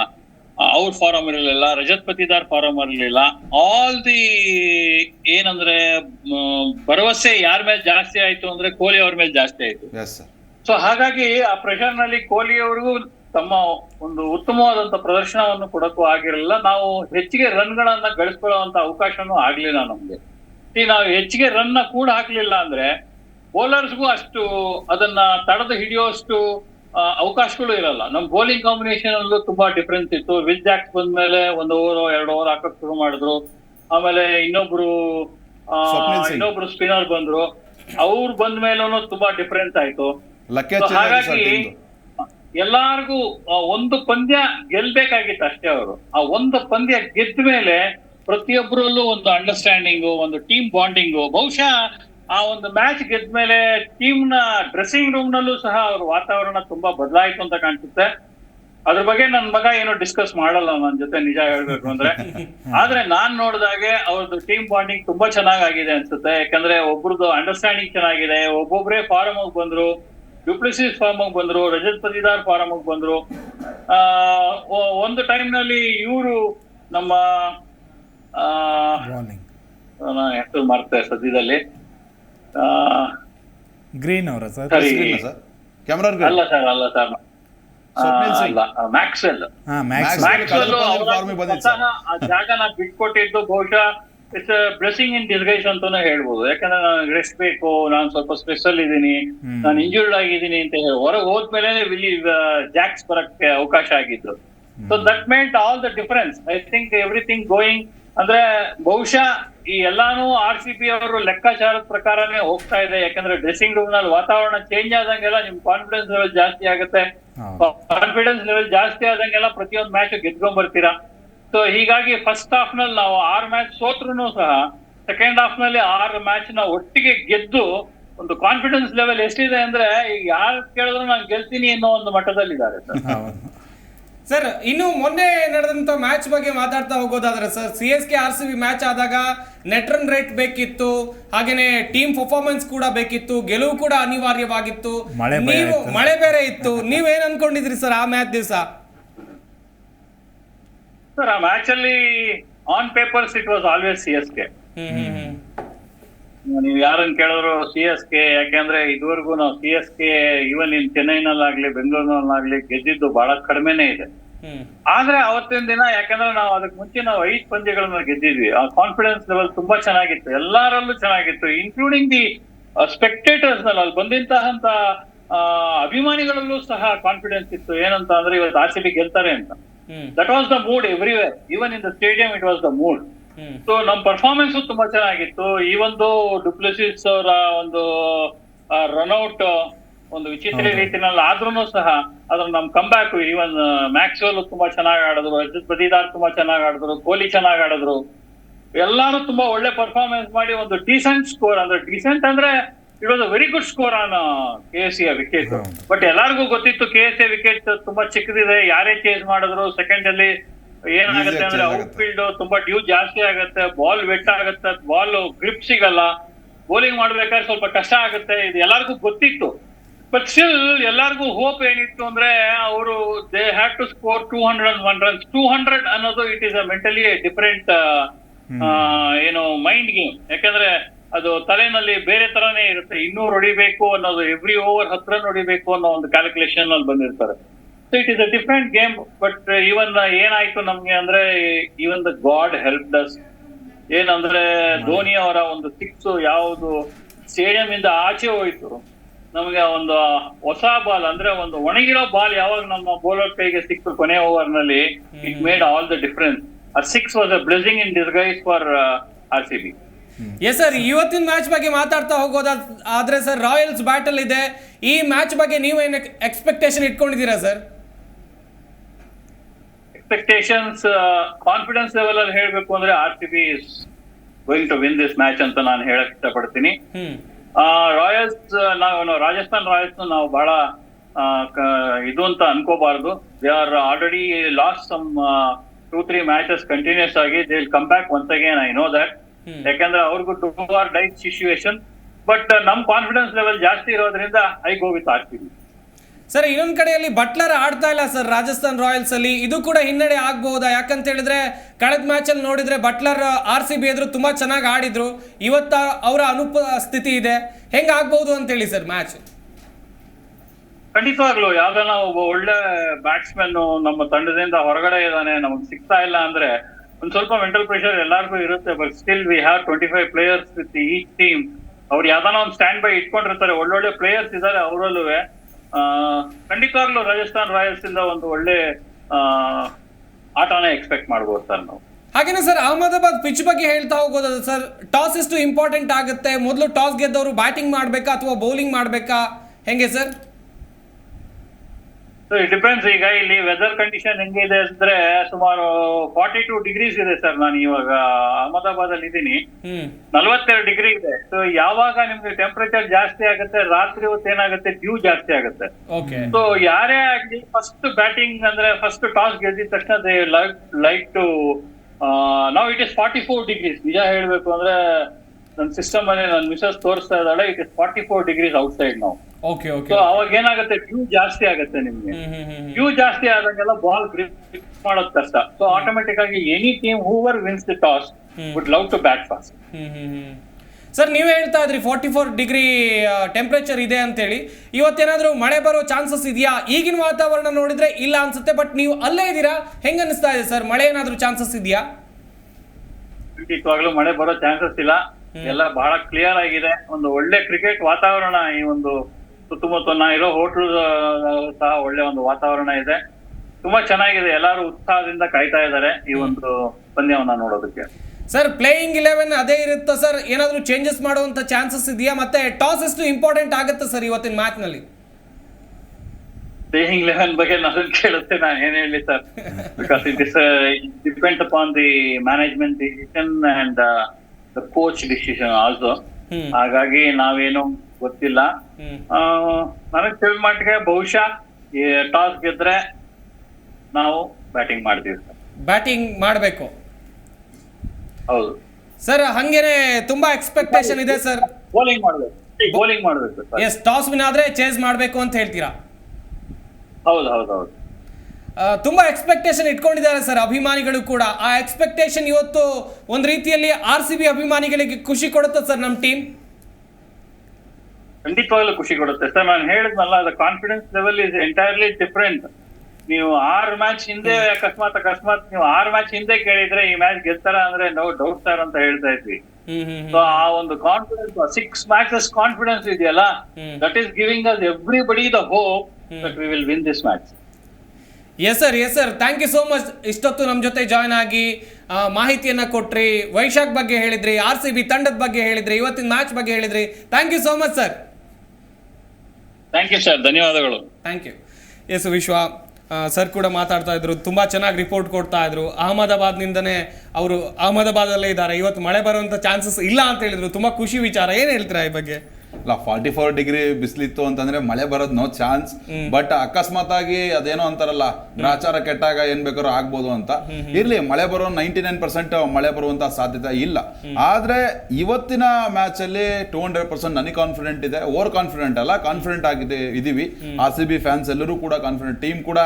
D: ಅವ್ರ ಫಾರಂ ಇರಲಿಲ್ಲ ರಜತ್ ಪತಿದಾರ್ ಫಾರಂ ಇರಲಿಲ್ಲ. ಆಲ್ ದಿ ಏನಂದ್ರೆ ಭರವಸೆ ಯಾರ ಮೇಲೆ ಜಾಸ್ತಿ ಆಯ್ತು ಅಂದ್ರೆ ಕೊಹ್ಲಿ ಅವ್ರ ಮೇಲೆ ಜಾಸ್ತಿ ಆಯ್ತು. ಸೊ ಹಾಗಾಗಿ ಆ ಪ್ರೆಷರ್ನಲ್ಲಿ ಕೊಹ್ಲಿ ಅವ್ರಿಗೂ ತಮ್ಮ ಒಂದು ಉತ್ತಮವಾದಂತ ಪ್ರದರ್ಶನವನ್ನು ಕೊಡಕ್ಕೂ ಆಗಿರಲಿಲ್ಲ. ನಾವು ಹೆಚ್ಚಿಗೆ ರನ್ ಗಳನ್ನ ಗಳಿಸ್ಕೊಳ್ಳುವಂತ ಅವಕಾಶನೂ ಆಗ್ಲಿಲ್ಲ ನಮ್ಗೆ. ಈ ನಾವು ಹೆಚ್ಚಿಗೆ ರನ್ನ ಕೂಡ ಹಾಕ್ಲಿಲ್ಲ ಅಂದ್ರೆ ಬೌಲರ್ಸ್ಗೂ ಅಷ್ಟು ಅದನ್ನ ತಡೆದು ಹಿಡಿಯುವಷ್ಟು ಆ, ಅವಕಾಶಗಳು ಇರಲ್ಲ. ನಮ್ ಬೌಲಿಂಗ್ ಕಾಂಬಿನೇಷನ್ ಅಲ್ಲೂ ತುಂಬಾ ಡಿಫ್ರೆನ್ಸ್ ಇತ್ತು. ವಿಲ್ ಜಾಕ್ಸ್ ಬಂದ್ಮೇಲೆ ಒಂದು ಓವರ್ ಎರಡು ಓವರ್ ಹಾಕಕ್ ಶುರು ಮಾಡಿದ್ರು. ಆಮೇಲೆ ಇನ್ನೊಬ್ರು ಆ, ಇನ್ನೊಬ್ರು ಸ್ಪಿನ್ನರ್ ಬಂದ್ರು. ಅವ್ರು ಬಂದ ಮೇಲೂ ತುಂಬಾ ಡಿಫ್ರೆನ್ಸ್ ಆಯ್ತು. ಹಾಗಾಗಿ ಎಲ್ಲಾರ್ಗೂ ಒಂದು ಪಂದ್ಯ ಗೆಲ್ಬೇಕಾಗಿತ್ತು ಅಷ್ಟೇ ಅವರು. ಆ ಒಂದು ಪಂದ್ಯ ಗೆದ್ದ ಮೇಲೆ ಪ್ರತಿಯೊಬ್ಬರಲ್ಲೂ ಒಂದು ಅಂಡರ್ಸ್ಟ್ಯಾಂಡಿಂಗು ಒಂದು ಟೀಮ್ ಬಾಂಡಿಂಗು ಬಹುಶಃ ಆ ಒಂದು ಮ್ಯಾಚ್ ಗೆದ್ದ ಮೇಲೆ ಟೀಮ್ನ ಡ್ರೆಸ್ಸಿಂಗ್ ರೂಮ್ ನಲ್ಲೂ ಸಹ ಅವ್ರ ವಾತಾವರಣ ತುಂಬಾ ಬದಲಾಯಿತು ಅಂತ ಕಾಣಿಸುತ್ತೆ. ಅದ್ರ ಬಗ್ಗೆ ನನ್ನ ಮಗ ಏನು ಡಿಸ್ಕಸ್ ಮಾಡಲ್ಲ ನನ್ನ ಜೊತೆ ನಿಜ ಹೇಳ್ಬೇಕು ಅಂದ್ರೆ. ಆದ್ರೆ ನಾನ್ ನೋಡಿದಾಗೆ ಅವ್ರದ್ದು ಟೀಮ್ ಬಾಂಡಿಂಗ್ ತುಂಬಾ ಚೆನ್ನಾಗಿದೆ ಅನ್ಸುತ್ತೆ. ಯಾಕಂದ್ರೆ ಒಬ್ರದ್ದು ಅಂಡರ್ಸ್ಟ್ಯಾಂಡಿಂಗ್ ಚೆನ್ನಾಗಿದೆ. ಒಬ್ಬೊಬ್ರೇ ಫಾರಂ ಹೋಗಿ ಬಂದ್ರು ಡುಪ್ಲಿಸಿಸ್ ಫಾರ್ಮ್ ಹೋಗಿ ಬಂದ್ರು ರಜತ್ ಪತಿದಾರ್ ಫಾರಂ ಹೋಗಿ ಬಂದ್ರು. ಆ ಒಂದು ಟೈಮ್ನಲ್ಲಿ ಇವರು ನಮ್ಮ ನಾನು ಹೆಸರು ಮಾಡ್ತಾ ಸದ್ಯದಲ್ಲಿ. ಆ,
E: ಗ್ರೀನ್ ಅವರ ಸರ್.
D: ಸರಿ.
C: ಸರ್ ಕ್ಯಾಮ್ರಾ
D: ಅಲ್ಲ ಸರ್ ಅಲ್ಲ ಸರ್ ಮ್ಯಾಕ್ಸ್ವೆಲ್ ಜಾಗನ ಬಿಟ್ಕೊಟ್ಟಿದ್ದು ಬಹುಶಃ ಇಟ್ಸ್ ಬ್ಲೆಸಿಂಗ್ ಇನ್ ಡಿಸ್ಗೈಸ್ ಅಂತಾನೆ ಹೇಳ್ಬೋದು. ಯಾಕಂದ್ರೆ ನಾನು ರೆಸ್ಟ್ ಬೇಕು ನಾನು ಸ್ವಲ್ಪ ಸ್ಪೆಷಲ್ ಇದ್ದೀನಿ. ನಾನು ಇಂಜೂರ್ಡ್ ಆಗಿದ್ದೀನಿ ಅಂತ ಹೇಳಿ. ಹೊರಗೆ ಹೋದ್ಮೇಲೆ ವಿಲ್ಲಿ ಜಾಕ್ಸ್ ಬರಕ್ಕೆ ಅವಕಾಶ ಆಗಿದ್ದು. So that made all the difference I think everything going ಅಂದ್ರೆ ಬಹುಶಃ ಈ ಎಲ್ಲಾನು ಆರ್ ಸಿ ಪಿ ಅವರು ಲೆಕ್ಕಾಚಾರದ ಪ್ರಕಾರನೇ ಹೋಗ್ತಾ ಇದೆ. ಯಾಕಂದ್ರೆ ಡ್ರೆಸ್ಸಿಂಗ್ ರೂಮ್ನಲ್ಲಿ ವಾತಾವರಣ ಚೇಂಜ್ ಆದಂಗೆಲ್ಲ ನಿಮ್ ಕಾನ್ಫಿಡೆನ್ಸ್ ಲೆವೆಲ್ ಜಾಸ್ತಿ ಆಗುತ್ತೆ. ಕಾನ್ಫಿಡೆನ್ಸ್ ಲೆವೆಲ್ ಜಾಸ್ತಿ ಆದಂಗೆಲ್ಲ ಪ್ರತಿಯೊಂದು ಮ್ಯಾಚ್ ಗೆದ್ಕೊಂಡ್ ಬರ್ತೀರಾ ಸೊ ಹೀಗಾಗಿ ಫಸ್ಟ್ ಹಾಫ್ನಲ್ಲಿ ನಾವು ಆರು ಮ್ಯಾಚ್ ಸೋತ್ರು ಸಹ ಸೆಕೆಂಡ್ ಹಾಫ್ನಲ್ಲಿ ಆರು ಮ್ಯಾಚ್ನ ಒಟ್ಟಿಗೆ ಗೆದ್ದು ಒಂದು ಕಾನ್ಫಿಡೆನ್ಸ್ ಲೆವೆಲ್ ಎಷ್ಟಿದೆ ಅಂದ್ರೆ ಈಗ ಯಾರು ಕೇಳಿದ್ರು ನಾನು ಗೆಲ್ತೀನಿ ಅನ್ನೋ ಒಂದು ಮಟ್ಟದಲ್ಲಿದ್ದಾರೆ ಸರ್.
E: ಹೌದು.
A: ಸರ್ ಇನ್ನು ಮೊನ್ನೆ ನಡೆದಂತ ಮ್ಯಾಚ್ ಬಗ್ಗೆ ಮಾತಾಡ್ತಾ ಹೋಗೋದಾದ್ರೆ sir C S K R C B match ಆದಾಗ ನೆಟ್ ರನ್ ರೇಟ್ ಬೇಕಿತ್ತು ಹಾಗೇನೆ ಟೀಮ್ ಪರ್ಫಾರ್ಮೆನ್ಸ್ ಕೂಡ ಬೇಕಿತ್ತು ಗೆಲುವು ಕೂಡ ಅನಿವಾರ್ಯವಾಗಿತ್ತು. ನೀವು
E: ಇತ್ತು.
A: ಮಳೆ ಬೇರೆ ಇತ್ತು. ನೀವೇನ್ ಅನ್ಕೊಂಡಿದ್ರಿ ಸರ್ ಆ ಮ್ಯಾಚ್ ದಿವಸ?
D: ಸರ್ ಆ ಮ್ಯಾಚ್ ಅಲ್ಲಿ on papers it was always C S K ನೀವು ಯಾರನ್ನ ಕೇಳಿದ್ರು ಸಿ ಎಸ್ ಕೆ ಯಾಕೆಂದ್ರೆ ಇದುವರೆಗೂ ನಾವು C S K even in ಚೆನ್ನೈನಲ್ಲಾಗ್ಲಿ ಬೆಂಗಳೂರಿನಲ್ಲಾಗ್ಲಿ ಗೆದ್ದಿದ್ದು ಬಹಳ ಕಡಿಮೆನೇ ಇದೆ. ಆದ್ರೆ ಅವತ್ತಿನ ದಿನ ಯಾಕಂದ್ರೆ ನಾವು ಅದಕ್ಕೆ ಮುಂಚೆ ನಾವು ಐದು ಪಂದ್ಯಗಳನ್ನ ಗೆದ್ದಿದ್ವಿ. ಆ ಕಾನ್ಫಿಡೆನ್ಸ್ ಲೆವೆಲ್ ತುಂಬಾ ಚೆನ್ನಾಗಿತ್ತು. ಎಲ್ಲರಲ್ಲೂ ಚೆನ್ನಾಗಿತ್ತು ಇನ್ಕ್ಲೂಡಿಂಗ್ ದಿ ಸ್ಪೆಕ್ಟೇಟರ್ಸ್ನಲ್ಲಿ. ಅಲ್ಲಿ ಬಂದಂತಹ ಅಭಿಮಾನಿಗಳಲ್ಲೂ ಸಹ ಕಾನ್ಫಿಡೆನ್ಸ್ ಇತ್ತು. ಏನಂತ ಅಂದ್ರೆ ಇವತ್ತು ಆರ್ ಸಿ ಬಿ ಗೆಲ್ತಾರೆ ಅಂತ. That was the mood everywhere even in the stadium it was the mood so ನಮ್ ಪರ್ಫಾರ್ಮೆನ್ಸ್ ತುಂಬಾ ಚೆನ್ನಾಗಿತ್ತು. ಈ ಒಂದು ಡುಪ್ಲಸಿಸ್ ಅವರ ಒಂದು ರನ್ಔಟ್ ಒಂದು ವಿಚಿತ್ರ ರೀತಿನಲ್ಲಿ ಆದ್ರೂ ಸಹ ಅದ್ರ ನಮ್ ಕಮ್ ಬ್ಯಾಕ್ ಈವನ್ ಮ್ಯಾಕ್ಸ್ವೆಲ್ ತುಂಬಾ ಚೆನ್ನಾಗಿ ಆಡಿದ್ರು ಅಜಿತ್ ಬದೀದಾರ್ ತುಂಬಾ ಚೆನ್ನಾಗಿ ಆಡಿದ್ರು ಕೊಹ್ಲಿ ಚೆನ್ನಾಗಿ ಆಡಿದ್ರು. ಎಲ್ಲಾರು ತುಂಬಾ ಒಳ್ಳೆ ಪರ್ಫಾರ್ಮೆನ್ಸ್ ಮಾಡಿ ಒಂದು ಡಿಸೆಂಟ್ ಸ್ಕೋರ್ ಅಂದ್ರೆ ಡೀಸೆಂಟ್ ಅಂದ್ರೆ it was a very good score on K S C wicket but ಎಲ್ಲಾರ್ಗು ಗೊತ್ತಿತ್ತು ಕೆ ಎಸ್ ಎ ವಿಕೆಟ್ ತುಂಬಾ ಚಿಕ್ಕದಿದೆ. ಯಾರೇ ಚೇಂಜ್ ಮಾಡಿದ್ರು ಸೆಕೆಂಡ್ ಅಲ್ಲಿ ಏನಾಗುತ್ತೆ ಅಂದ್ರೆ ಔಟ್ ಫೀಲ್ಡ್ ತುಂಬಾ ಡ್ಯೂ ಜಾಸ್ತಿ ಆಗುತ್ತೆ ಬಾಲ್ ವೆಟ್ ಆಗುತ್ತೆ ಬಾಲ್ ಗ್ರಿಪ್ ಸಿಗಲ್ಲ. ಬೌಲಿಂಗ್ ಮಾಡ್ಬೇಕಾದ್ರೆ ಸ್ವಲ್ಪ ಕಷ್ಟ ಆಗುತ್ತೆ ಇದು ಎಲ್ಲರಿಗೂ ಗೊತ್ತಿತ್ತು. ಬಟ್ ಸ್ಟಿಲ್ ಎಲ್ಲರಿಗೂ ಹೋಪ್ ಏನಿತ್ತು ಅಂದ್ರೆ ಅವರು they have to score two hundred one runs two hundred ಅನ್ನೋದು it is a mentally different ಏನು ಮೈಂಡ್ ಗೇಮ್ ಯಾಕಂದ್ರೆ ಅದು ತಲೆನಲ್ಲಿ ಬೇರೆ ತರನೇ ಇರುತ್ತೆ. ಇನ್ನೂರು ಹೊಡಿಬೇಕು ಅನ್ನೋದು ಎವ್ರಿ ಓವರ್ ಹತ್ರ ಹೊಡಿಬೇಕು ಅನ್ನೋ ಒಂದು ಕ್ಯಾಲ್ಕುಲೇಷನ್ ಅಲ್ಲಿ ಬಂದಿರ್ತಾರೆ. So it is a different game but even ಏನಾಯ್ತು ನಮ್ಗೆ ಅಂದ್ರೆ even the God help does ಏನಂದ್ರೆ ಧೋನಿ ಅವರ ಒಂದು ಸಿಕ್ಸ್ ಯಾವುದು ಸ್ಟೇಡಿಯಂ ಇಂದ ಆಚೆ ಹೋಯ್ತು. ನಮಗೆ ಒಂದು ಹೊಸ ಬಾಲ್ ಅಂದ್ರೆ ಒಂದು ಒಣಗಿರೋ ಬಾಲ್ ಯಾವಾಗ ನಮ್ಮ ಬೌಲರ್ ಕೈಗೆ ಸಿಕ್ತು ಕೊನೆ ಓವರ್ನಲ್ಲಿ it made all the difference ಆ six was a blessing in disguise for R C B
A: yes sir ಇವತ್ತಿನ ಮ್ಯಾಚ್ ಬಗ್ಗೆ ಮಾತಾಡ್ತಾ ಹೋಗೋದ ಆದ್ರೆ ಸರ್ ರಾಯಲ್ಸ್ ಬ್ಯಾಟಲ್ ಇದೆ. ಈ ಮ್ಯಾಚ್ ಬಗ್ಗೆ ನೀವೇನು ಎಕ್ಸ್ಪೆಕ್ಟೇಷನ್ ಇಟ್ಕೊಂಡಿದ್ದೀರಾ ಸರ್
D: ಎಕ್ಸ್ಪೆಕ್ಟೇಷನ್ಸ್ ಕಾನ್ಫಿಡೆನ್ಸ್ ಲೆವೆಲ್ ಅಲ್ಲಿ ಹೇಳಬೇಕು ಅಂದ್ರೆ R C B is going to win this match ಅಂತ ನಾನು ಹೇಳಕ್ ಇಷ್ಟಪಡ್ತೀನಿ. ರಾಯಲ್ಸ್ ನಾವು ರಾಜಸ್ಥಾನ್ ರಾಯಲ್ಸ್ ನಾವು ಬಹಳ ಇದು ಅಂತ ಅನ್ಕೋಬಾರ್ದು. They are already last some two three matches continuous ಆಗಿ they will come back once again I know that. ಯಾಕಂದ್ರೆ ಅವ್ರಿಗೂ do or die situation but ನಮ್ ಕಾನ್ಫಿಡೆನ್ಸ್ ಲೆವೆಲ್ ಜಾಸ್ತಿ ಇರೋದ್ರಿಂದ I go with R C B
A: sir, ಇನ್ನೊಂದು ಕಡೆಯಲ್ಲಿ Buttler ಆಡ್ತಾ ಇಲ್ಲ ಸರ್, ರಾಜಸ್ಥಾನ್ ರಾಯಲ್ಸ್ ಅಲ್ಲಿ. ಇದು ಕೂಡ ಹಿನ್ನಡೆ ಆಗಬಹುದಾ ಯಾಕಂತ ಹೇಳಿದ್ರೆ, ಕಳೆದ ಮ್ಯಾಚ್ ಅಲ್ಲಿ ನೋಡಿದ್ರೆ ಬಟ್ಲರ್ ಆರ್ ಸಿ ಬಿ ಎದುರು ತುಂಬಾ ಚೆನ್ನಾಗಿ ಆಡಿದ್ರು. ಇವತ್ತ ಅವರ ಅನುಪಸ್ಥಿತಿ ಇದೆ. ಹೆಂಗ್ ಆಗ್ಬಹುದು ಅಂತ ಹೇಳಿ ಸರ್ ಮ್ಯಾಚ್
D: ಖಂಡಿತವಾಗ್ಲು ಯಾವ್ದಾನ ಒಬ್ಬ ಒಳ್ಳೆ ಬ್ಯಾಟ್ಸ್ಮನ್ ನಮ್ಮ ತಂಡದಿಂದ ಹೊರಗಡೆ ಇದ್ದಾನೆ, ನಮಗ್ ಸಿಗ್ತಾ ಇಲ್ಲ ಅಂದ್ರೆ ಒಂದ್ ಸ್ವಲ್ಪ ಮೆಂಟಲ್ ಪ್ರೆಷರ್ ಎಲ್ಲಾರ್ಗೂ ಇರುತ್ತೆ but still we have twenty five players with each team ಅವ್ರು ಯಾವ್ದಾನ ಒಂದು ಸ್ಟ್ಯಾಂಡ್ ಬೈ ಇಟ್ಕೊಂಡಿರ್ತಾರೆ, ಒಳ್ಳೊಳ್ಳೆ ಪ್ಲೇಯರ್ಸ್ ಇದಾರೆ ಅವರಲ್ಲೂ ಖಂಡಿತವಾಗ್ಲೂ ರಾಜಸ್ಥಾನ್ ರಾಯಲ್ಸ್ ಇಂದ ಒಂದು ಒಳ್ಳೆ ಆಟನೇ ಎಕ್ಸ್ಪೆಕ್ಟ್ ಮಾಡ್ಬೋದು ಸರ್ ನಾವು.
A: ಹಾಗೇನೆ ಸರ್, ಅಹಮದಾಬಾದ್ ಪಿಚ್ ಬಗ್ಗೆ ಹೇಳ್ತಾ ಹೋಗೋದು ಸರ್, ಟಾಸ್ ಎಷ್ಟು ಇಂಪಾರ್ಟೆಂಟ್ ಆಗುತ್ತೆ? ಮೊದಲು ಟಾಸ್ ಗೆದ್ದವರು ಬ್ಯಾಟಿಂಗ್ ಮಾಡ್ಬೇಕಾ ಅಥವಾ ಬೌಲಿಂಗ್ ಮಾಡ್ಬೇಕಾ? ಹೆಂಗೆ ಸರ್?
D: ಸೊ ಇಟ್ ಡಿಪೆಂಡ್ಸ್ ಈಗ ಇಲ್ಲಿ ವೆದರ್ ಕಂಡೀಷನ್ ಹೆಂಗಿದೆ ಅಂದ್ರೆ ಸುಮಾರು ಫಾರ್ಟಿ ಟೂ ಡಿಗ್ರೀಸ್ ಇದೆ ಸರ್ ನಾನು ಇವಾಗ ಅಹಮದಾಬಾದ್ ಅಲ್ಲಿ ಇದ್ದೀನಿ ನಲವತ್ತೆರಡು ಡಿಗ್ರಿ ಇದೆ. ಸೊ ಯಾವಾಗ ನಿಮ್ಗೆ ಟೆಂಪರೇಚರ್ ಜಾಸ್ತಿ ಆಗುತ್ತೆ ರಾತ್ರಿ ಹೊತ್ತು ಏನಾಗುತ್ತೆ ಡ್ಯೂ ಜಾಸ್ತಿ ಆಗುತ್ತೆ. ಸೊ ಯಾರೇ ಆಗ್ಲಿ ಫಸ್ಟ್ ಬ್ಯಾಟಿಂಗ್ ಅಂದ್ರೆ ಫಸ್ಟ್ ಟಾಸ್ ಗೆದ್ದಿದ ತಕ್ಷಣ ದೇ ಲೈಕ್ ಲೈಕ್ ಟು ನಾವು it is forty four degrees ನಿಜ ಹೇಳ್ಬೇಕು ಅಂದ್ರೆ ನನ್ನ ಸಿಸ್ಟಮ್ ಅಲ್ಲಿ ನನ್ನ ಮಿಸಸ್ ತೋರಿಸ್ತಾ ಇದ್ದಾಳೆ it is forty four degrees outside ನಾವು
A: ಓಕೆ ಓಕೆ
D: ಸೊ ಅವಾಗ ಏನಾಗುತ್ತೆ? ಕ್ಯೂ ಜಾಸ್ತಿ ಆಗುತ್ತೆ ನಿಮ್ಗೆ. ಕ್ಯೂ ಜಾಸ್ತಿ ಆದಂಗೆಲ್ಲ ಬಾಲ್ ಗ್ರಿಪ್ ಮಾಡೋದ್ ಕಷ್ಟ. ಸೊ ಆಟೋಮೆಟಿಕ್ ಆಗಿ any team whoever wins the toss would love to bat first
A: sir ನೀವೇ ಹೇಳ್ತಾ ಇದ್ರಿ ಫೋರ್ಟಿ ಫೋರ್ ಡಿಗ್ರಿ ಟೆಂಪ್ರೇಚರ್ ಇದೆ ಅಂತೇಳಿ. ಇವತ್ತೇನಾದ್ರೂ ಮಳೆ ಬರೋ ಚಾನ್ಸಸ್ ಇದೆಯಾ? ಈಗಿನ ವಾತಾವರಣ ನೋಡಿದ್ರೆ ಇಲ್ಲ ಅನ್ಸುತ್ತೆ ಬಟ್ ನೀವು ಅಲ್ಲೇ ಇದ್ದೀರಾ? ಹೆಂಗ್ ಅನಿಸ್ತಾ ಇದೆ ಸರ್ ಮಳೆ ಏನಾದ್ರೂ ಚಾನ್ಸಸ್ ಇದೆಯಾ?
D: ಖಂಡಿತವಾಗ್ಲೂ ಮಳೆ ಬರೋ ಚಾನ್ಸಸ್ ಇಲ್ಲ. ಎಲ್ಲ ಬಹಳ ಕ್ಲಿಯರ್ ಆಗಿದೆ. ಒಂದು ಒಳ್ಳೆ ಕ್ರಿಕೆಟ್ ವಾತಾವರಣ ಈ ಒಂದು ಸುತ್ತಮುತ್ತ ನಾ ಇರೋ ಹೋಟ್ಲು ಸಹ ಒಳ್ಳೆ ಒಂದು ವಾತಾವರಣ ಇದೆ. ತುಂಬಾ ಚೆನ್ನಾಗಿದೆ. ಎಲ್ಲರೂ ಉತ್ಸಾಹದಿಂದ ಕಾಯ್ತಾ ಇದ್ದಾರೆ ಈ ಒಂದು ಪಂದ್ಯವನ್ನ ನೋಡೋದಕ್ಕೆ.
A: ಸರ್ ಪ್ಲೇಯಿಂಗ್ ಇಲೆವೆನ್ ಅದೇ ಇರುತ್ತಾ ಸರ್? ಏನಾದರೂ ಚೇಂಜಸ್ ಮಾಡುವಂತ ಚಾನ್ಸಸ್ ಇದೆಯಾ? ಮತ್ತೆ ಟಾಸ್ ಎಷ್ಟು ಇಂಪಾರ್ಟೆಂಟ್ ಆಗುತ್ತೆ ಸರ್ ಇವತ್ತಿನ ಮ್ಯಾಚ್ನಲ್ಲಿ?
D: ಪ್ಲೇಯಿಂಗ್ ಲೆವೆನ್ ಬಗ್ಗೆ ನಾನು ಕೇಳುತ್ತೆ ನಾನು ಏನ್ ಹೇಳಿ sir. Because it is depend upon the management decision and the coach decision also ಹಾಗಾಗಿ ನಾವೇನು ಗೊತ್ತಿಲ್ಲ. ನನಗ್ ತಿಳಿದ ಮಟ್ಟಿಗೆ ಬಹುಶಃ ಟಾಸ್ ಗೆದ್ರೆ ನಾವು ಬ್ಯಾಟಿಂಗ್ ಮಾಡ್ತೀವಿ ಸರ್.
A: ಬ್ಯಾಟಿಂಗ್ ಮಾಡಬೇಕು.
D: ಹೌದು.
A: ಸರ್ ಹಂಗೇನೆ ತುಂಬಾ ಎಕ್ಸ್ಪೆಕ್ಟೇಷನ್ ಇದೆ ಸರ್
D: ಬೌಲಿಂಗ್ ಮಾಡಬೇಕು. ಬೌಲಿಂಗ್ ಮಾಡಬೇಕು ಸರ್.
A: ಎಸ್ ಟಾಸ್ ವಿನ್ ಆದ್ರೆ ಚೇಸ್ ಮಾಡಬೇಕು ಅಂತ ಹೇಳ್ತೀರಾ?
D: ಹೌದು ಹೌದು ಹೌದು.
A: ತುಂಬಾ ಎಕ್ಸ್ಪೆಕ್ಟೇಷನ್ ಇಟ್ಕೊಂಡಿದ್ದಾರೆ ಸರ್ ಅಭಿಮಾನಿಗಳು ಕೂಡ. ಆ ಎಕ್ಸ್ಪೆಕ್ಟೇಷನ್ ಇವತ್ತು ಒಂದು ರೀತಿಯಲ್ಲಿ ಆರ್ ಸಿ ಬಿ ಅಭಿಮಾನಿಗಳಿಗೆ ಖುಷಿ ಕೊಡುತ್ತೆ ಸರ್ ನಮ್ಮ ಟೀಮ್
D: ಖಂಡಿತವಾಗ್ಲೂ ಖುಷಿ ಕೊಡುತ್ತೆ. ಸರ್ ನಾನು ಹೇಳಿದ್ನಲ್ಲ ಅದ confidence level is entirely different ನೀವು ಆರು ಮ್ಯಾಚ್ ಹಿಂದೆ ಅಕಸ್ಮಾತ್ ಅಕಸ್ಮಾತ್ ನೀವು ಆರು ಮ್ಯಾಚ್ ಹಿಂದೆ ಕೇಳಿದ್ರೆ ಈ ಮ್ಯಾಚ್ ಗೆಲ್ತಾರ ಅಂದ್ರೆ ನೋ ಡೌಟ್ ಸರ್ ಅಂತ ಹೇಳ್ತಾ ಇದ್ವಿ. ಸೊ ಆ ಒಂದು ಕಾನ್ಫಿಡೆನ್ಸ್ ಸಿಕ್ಸ್ ಮ್ಯಾಚಸ್ ಕಾನ್ಫಿಡೆನ್ಸ್ ಇದೆಯಲ್ಲ that is giving us everybody the hope that we will win this match
A: yes sir yes sir thank you so much ಇಷ್ಟೊತ್ತು ನಮ್ಮ ಜೊತೆ ಜಾಯ್ನ್ ಆಗಿ ಮಾಹಿತಿಯನ್ನ ಕೊಟ್ರಿ. ವೈಶಾಖ್ ಬಗ್ಗೆ ಹೇಳಿದ್ರಿ ಆರ್ ಸಿ ಬಿ ತಂಡದ ಬಗ್ಗೆ ಹೇಳಿದ್ರಿ ಇವತ್ತಿನ ಮ್ಯಾಚ್ ಬಗ್ಗೆ ಹೇಳಿದ್ರಿ. Thank you so much sir
D: thank you sir ಧನ್ಯವಾದಗಳು.
A: Thank you S Vishwa sir ಕೂಡ ಮಾತಾಡ್ತಾ ಇದ್ರು, ತುಂಬಾ ಚೆನ್ನಾಗಿ ರಿಪೋರ್ಟ್ ಕೊಡ್ತಾ ಇದ್ರು. ಅಹಮದಾಬಾದ್ನಿಂದನೇ ಅವರು ಅಹಮದಾಬಾದಲ್ಲೇ ಇದ್ದಾರೆ. ಇವತ್ತು ಮಳೆ ಬರುವಂಥ ಚಾನ್ಸಸ್ ಇಲ್ಲ ಅಂತ ಹೇಳಿದ್ರು. ತುಂಬಾ ಖುಷಿ ವಿಚಾರ. ಏನ್ ಹೇಳ್ತೀರಾ ಈ ಬಗ್ಗೆ?
C: ಇಲ್ಲ ಫಾರ್ಟಿ ಫೋರ್ ಡಿಗ್ರಿ ಬಿಸಿಲಿತ್ತು ಅಂತಂದ್ರೆ ಮಳೆ ಬರೋದ್ ನೋ ಚಾನ್ಸ್ ಬಟ್ ಅಕಸ್ಮಾತ್ ಆಗಿ ಅದೇನೋ ಅಂತಾರಲ್ಲ ಗ್ರಾಚಾರ ಕೆಟ್ಟಾಗ ಏನ್ ಬೇಕಾದ್ರೂ ಆಗ್ಬೋದು ಅಂತ. ಇರ್ಲಿ ಮಳೆ ಬರೋ ನೈಂಟಿ ನೈನ್ ಪರ್ಸೆಂಟ್ ಮಳೆ ಬರುವಂತ ಸಾಧ್ಯತೆ ಇಲ್ಲ. ಆದ್ರೆ ಇವತ್ತಿನ ಮ್ಯಾಚ್ ಅಲ್ಲಿ ಟೂ ಹಂಡ್ರೆಡ್ ಪರ್ಸೆಂಟ್ ನನಗೆ ಕಾನ್ಫಿಡೆಂಟ್ ಇದೆ ಓವರ್ ಕಾನ್ಫಿಡೆಂಟ್ ಅಲ್ಲ ಕಾನ್ಫಿಡೆಂಟ್ ಆಗಿದೆ ಇದೀವಿ. ಆರ್ ಸಿ ಬಿ ಫ್ಯಾನ್ಸ್ ಎಲ್ಲರೂ ಕೂಡ ಕಾನ್ಫಿಡೆಂಟ್ ಟೀಮ್ ಕೂಡ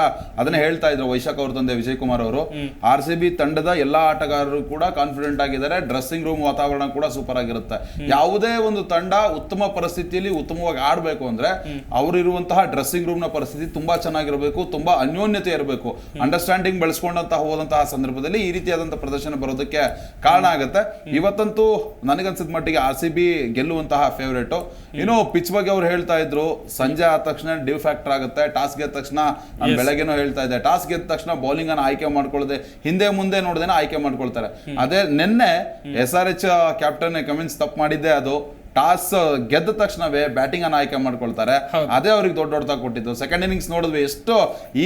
C: ಅದನ್ನ ಹೇಳ್ತಾ ಇದ್ರು ವೈಶಾಖ್ ಅವ್ರ ತಂದೆ ವಿಜಯ್ ಕುಮಾರ್ ಅವರು ಆರ್ ಸಿ ಬಿ ತಂಡದ ಎಲ್ಲಾ ಆಟಗಾರರು ಕೂಡ ಕಾನ್ಫಿಡೆಂಟ್ ಆಗಿದ್ದಾರೆ ಡ್ರೆಸ್ಸಿಂಗ್ ರೂಮ್ ವಾತಾವರಣ ಕೂಡ ಸೂಪರ್ ಆಗಿರುತ್ತೆ. ಯಾವುದೇ ಒಂದು ತಂಡ ಉತ್ತಮ ಪರಿಸ್ಥಿತಿಯಲ್ಲಿ ಉತ್ತಮವಾಗಿ ಆಡಬೇಕು ಅಂದ್ರೆ ಅವರಿರುವಂತಹ ಡ್ರೆಸ್ಸಿಂಗ್ ರೂಮ್ನ ಪರಿಸ್ಥಿತಿ ತುಂಬಾ ಚೆನ್ನಾಗಿರಬೇಕು ತುಂಬಾ ಅನ್ಯೋನ್ಯತೆ ಇರಬೇಕು. ಅಂಡರ್ಸ್ಟ್ಯಾಂಡಿಂಗ್ ಬೆಳೆಸ್ಕೊಂಡಂತಹ ಹೋದಂತಹ ಸಂದರ್ಭದಲ್ಲಿ ಈ ರೀತಿಯಾದಂತಹ ಪ್ರದರ್ಶನ ಬರೋದಕ್ಕೆ ಕಾರಣ ಆಗುತ್ತೆ. ಇವತ್ತಂತೂ ನನಗನ್ಸಿದ ಮಟ್ಟಿಗೆ ಆರ್ ಸಿ ಬಿ ಗೆಲ್ಲುವಂತಹ ಫೇವರೇಟ್ ಇನ್ನು ಪಿಚ್ ಬಗ್ಗೆ ಅವ್ರು ಹೇಳ್ತಾ ಇದ್ರು. ಸಂಜೆ ಆದ ತಕ್ಷಣ ಡ್ಯೂ ಫ್ಯಾಕ್ಟರ್ ಆಗುತ್ತೆ. ಟಾಸ್ ಗೆದ್ದ ತಕ್ಷಣ ನಾನು ಬೆಳಗ್ಗೆನೂ ಹೇಳ್ತಾ ಇದ್ದೆ. ಟಾಸ್ ಗೆದ್ದ ತಕ್ಷಣ ಬೌಲಿಂಗ್ ಅನ್ನ ಆಯ್ಕೆ ಮಾಡ್ಕೊಳ್ಳದೆ ಹಿಂದೆ ಮುಂದೆ ನೋಡದೇನೆ ಆಯ್ಕೆ ಮಾಡ್ಕೊಳ್ತಾರೆ. ಅದೇ ನಿನ್ನೆ S R H captain Cummins ತಪ್ಪು ಮಾಡಿದ್ದೆ ಅದು. ಟಾಸ್ ಗೆದ್ದ ತಕ್ಷಣವೇ ಬ್ಯಾಟಿಂಗ್ ಅನ್ನ ಆಯ್ಕೆ ಮಾಡ್ಕೊಳ್ತಾರೆ. ಅದೇ ಅವ್ರಿಗೆ ದೊಡ್ಡ ಹೊಡೆತ ಕೊಟ್ಟಿದ್ದು. ಸೆಕೆಂಡ್ ಇನ್ನಿಂಗ್ಸ್ ನೋಡಿದ್ವಿ ಎಷ್ಟು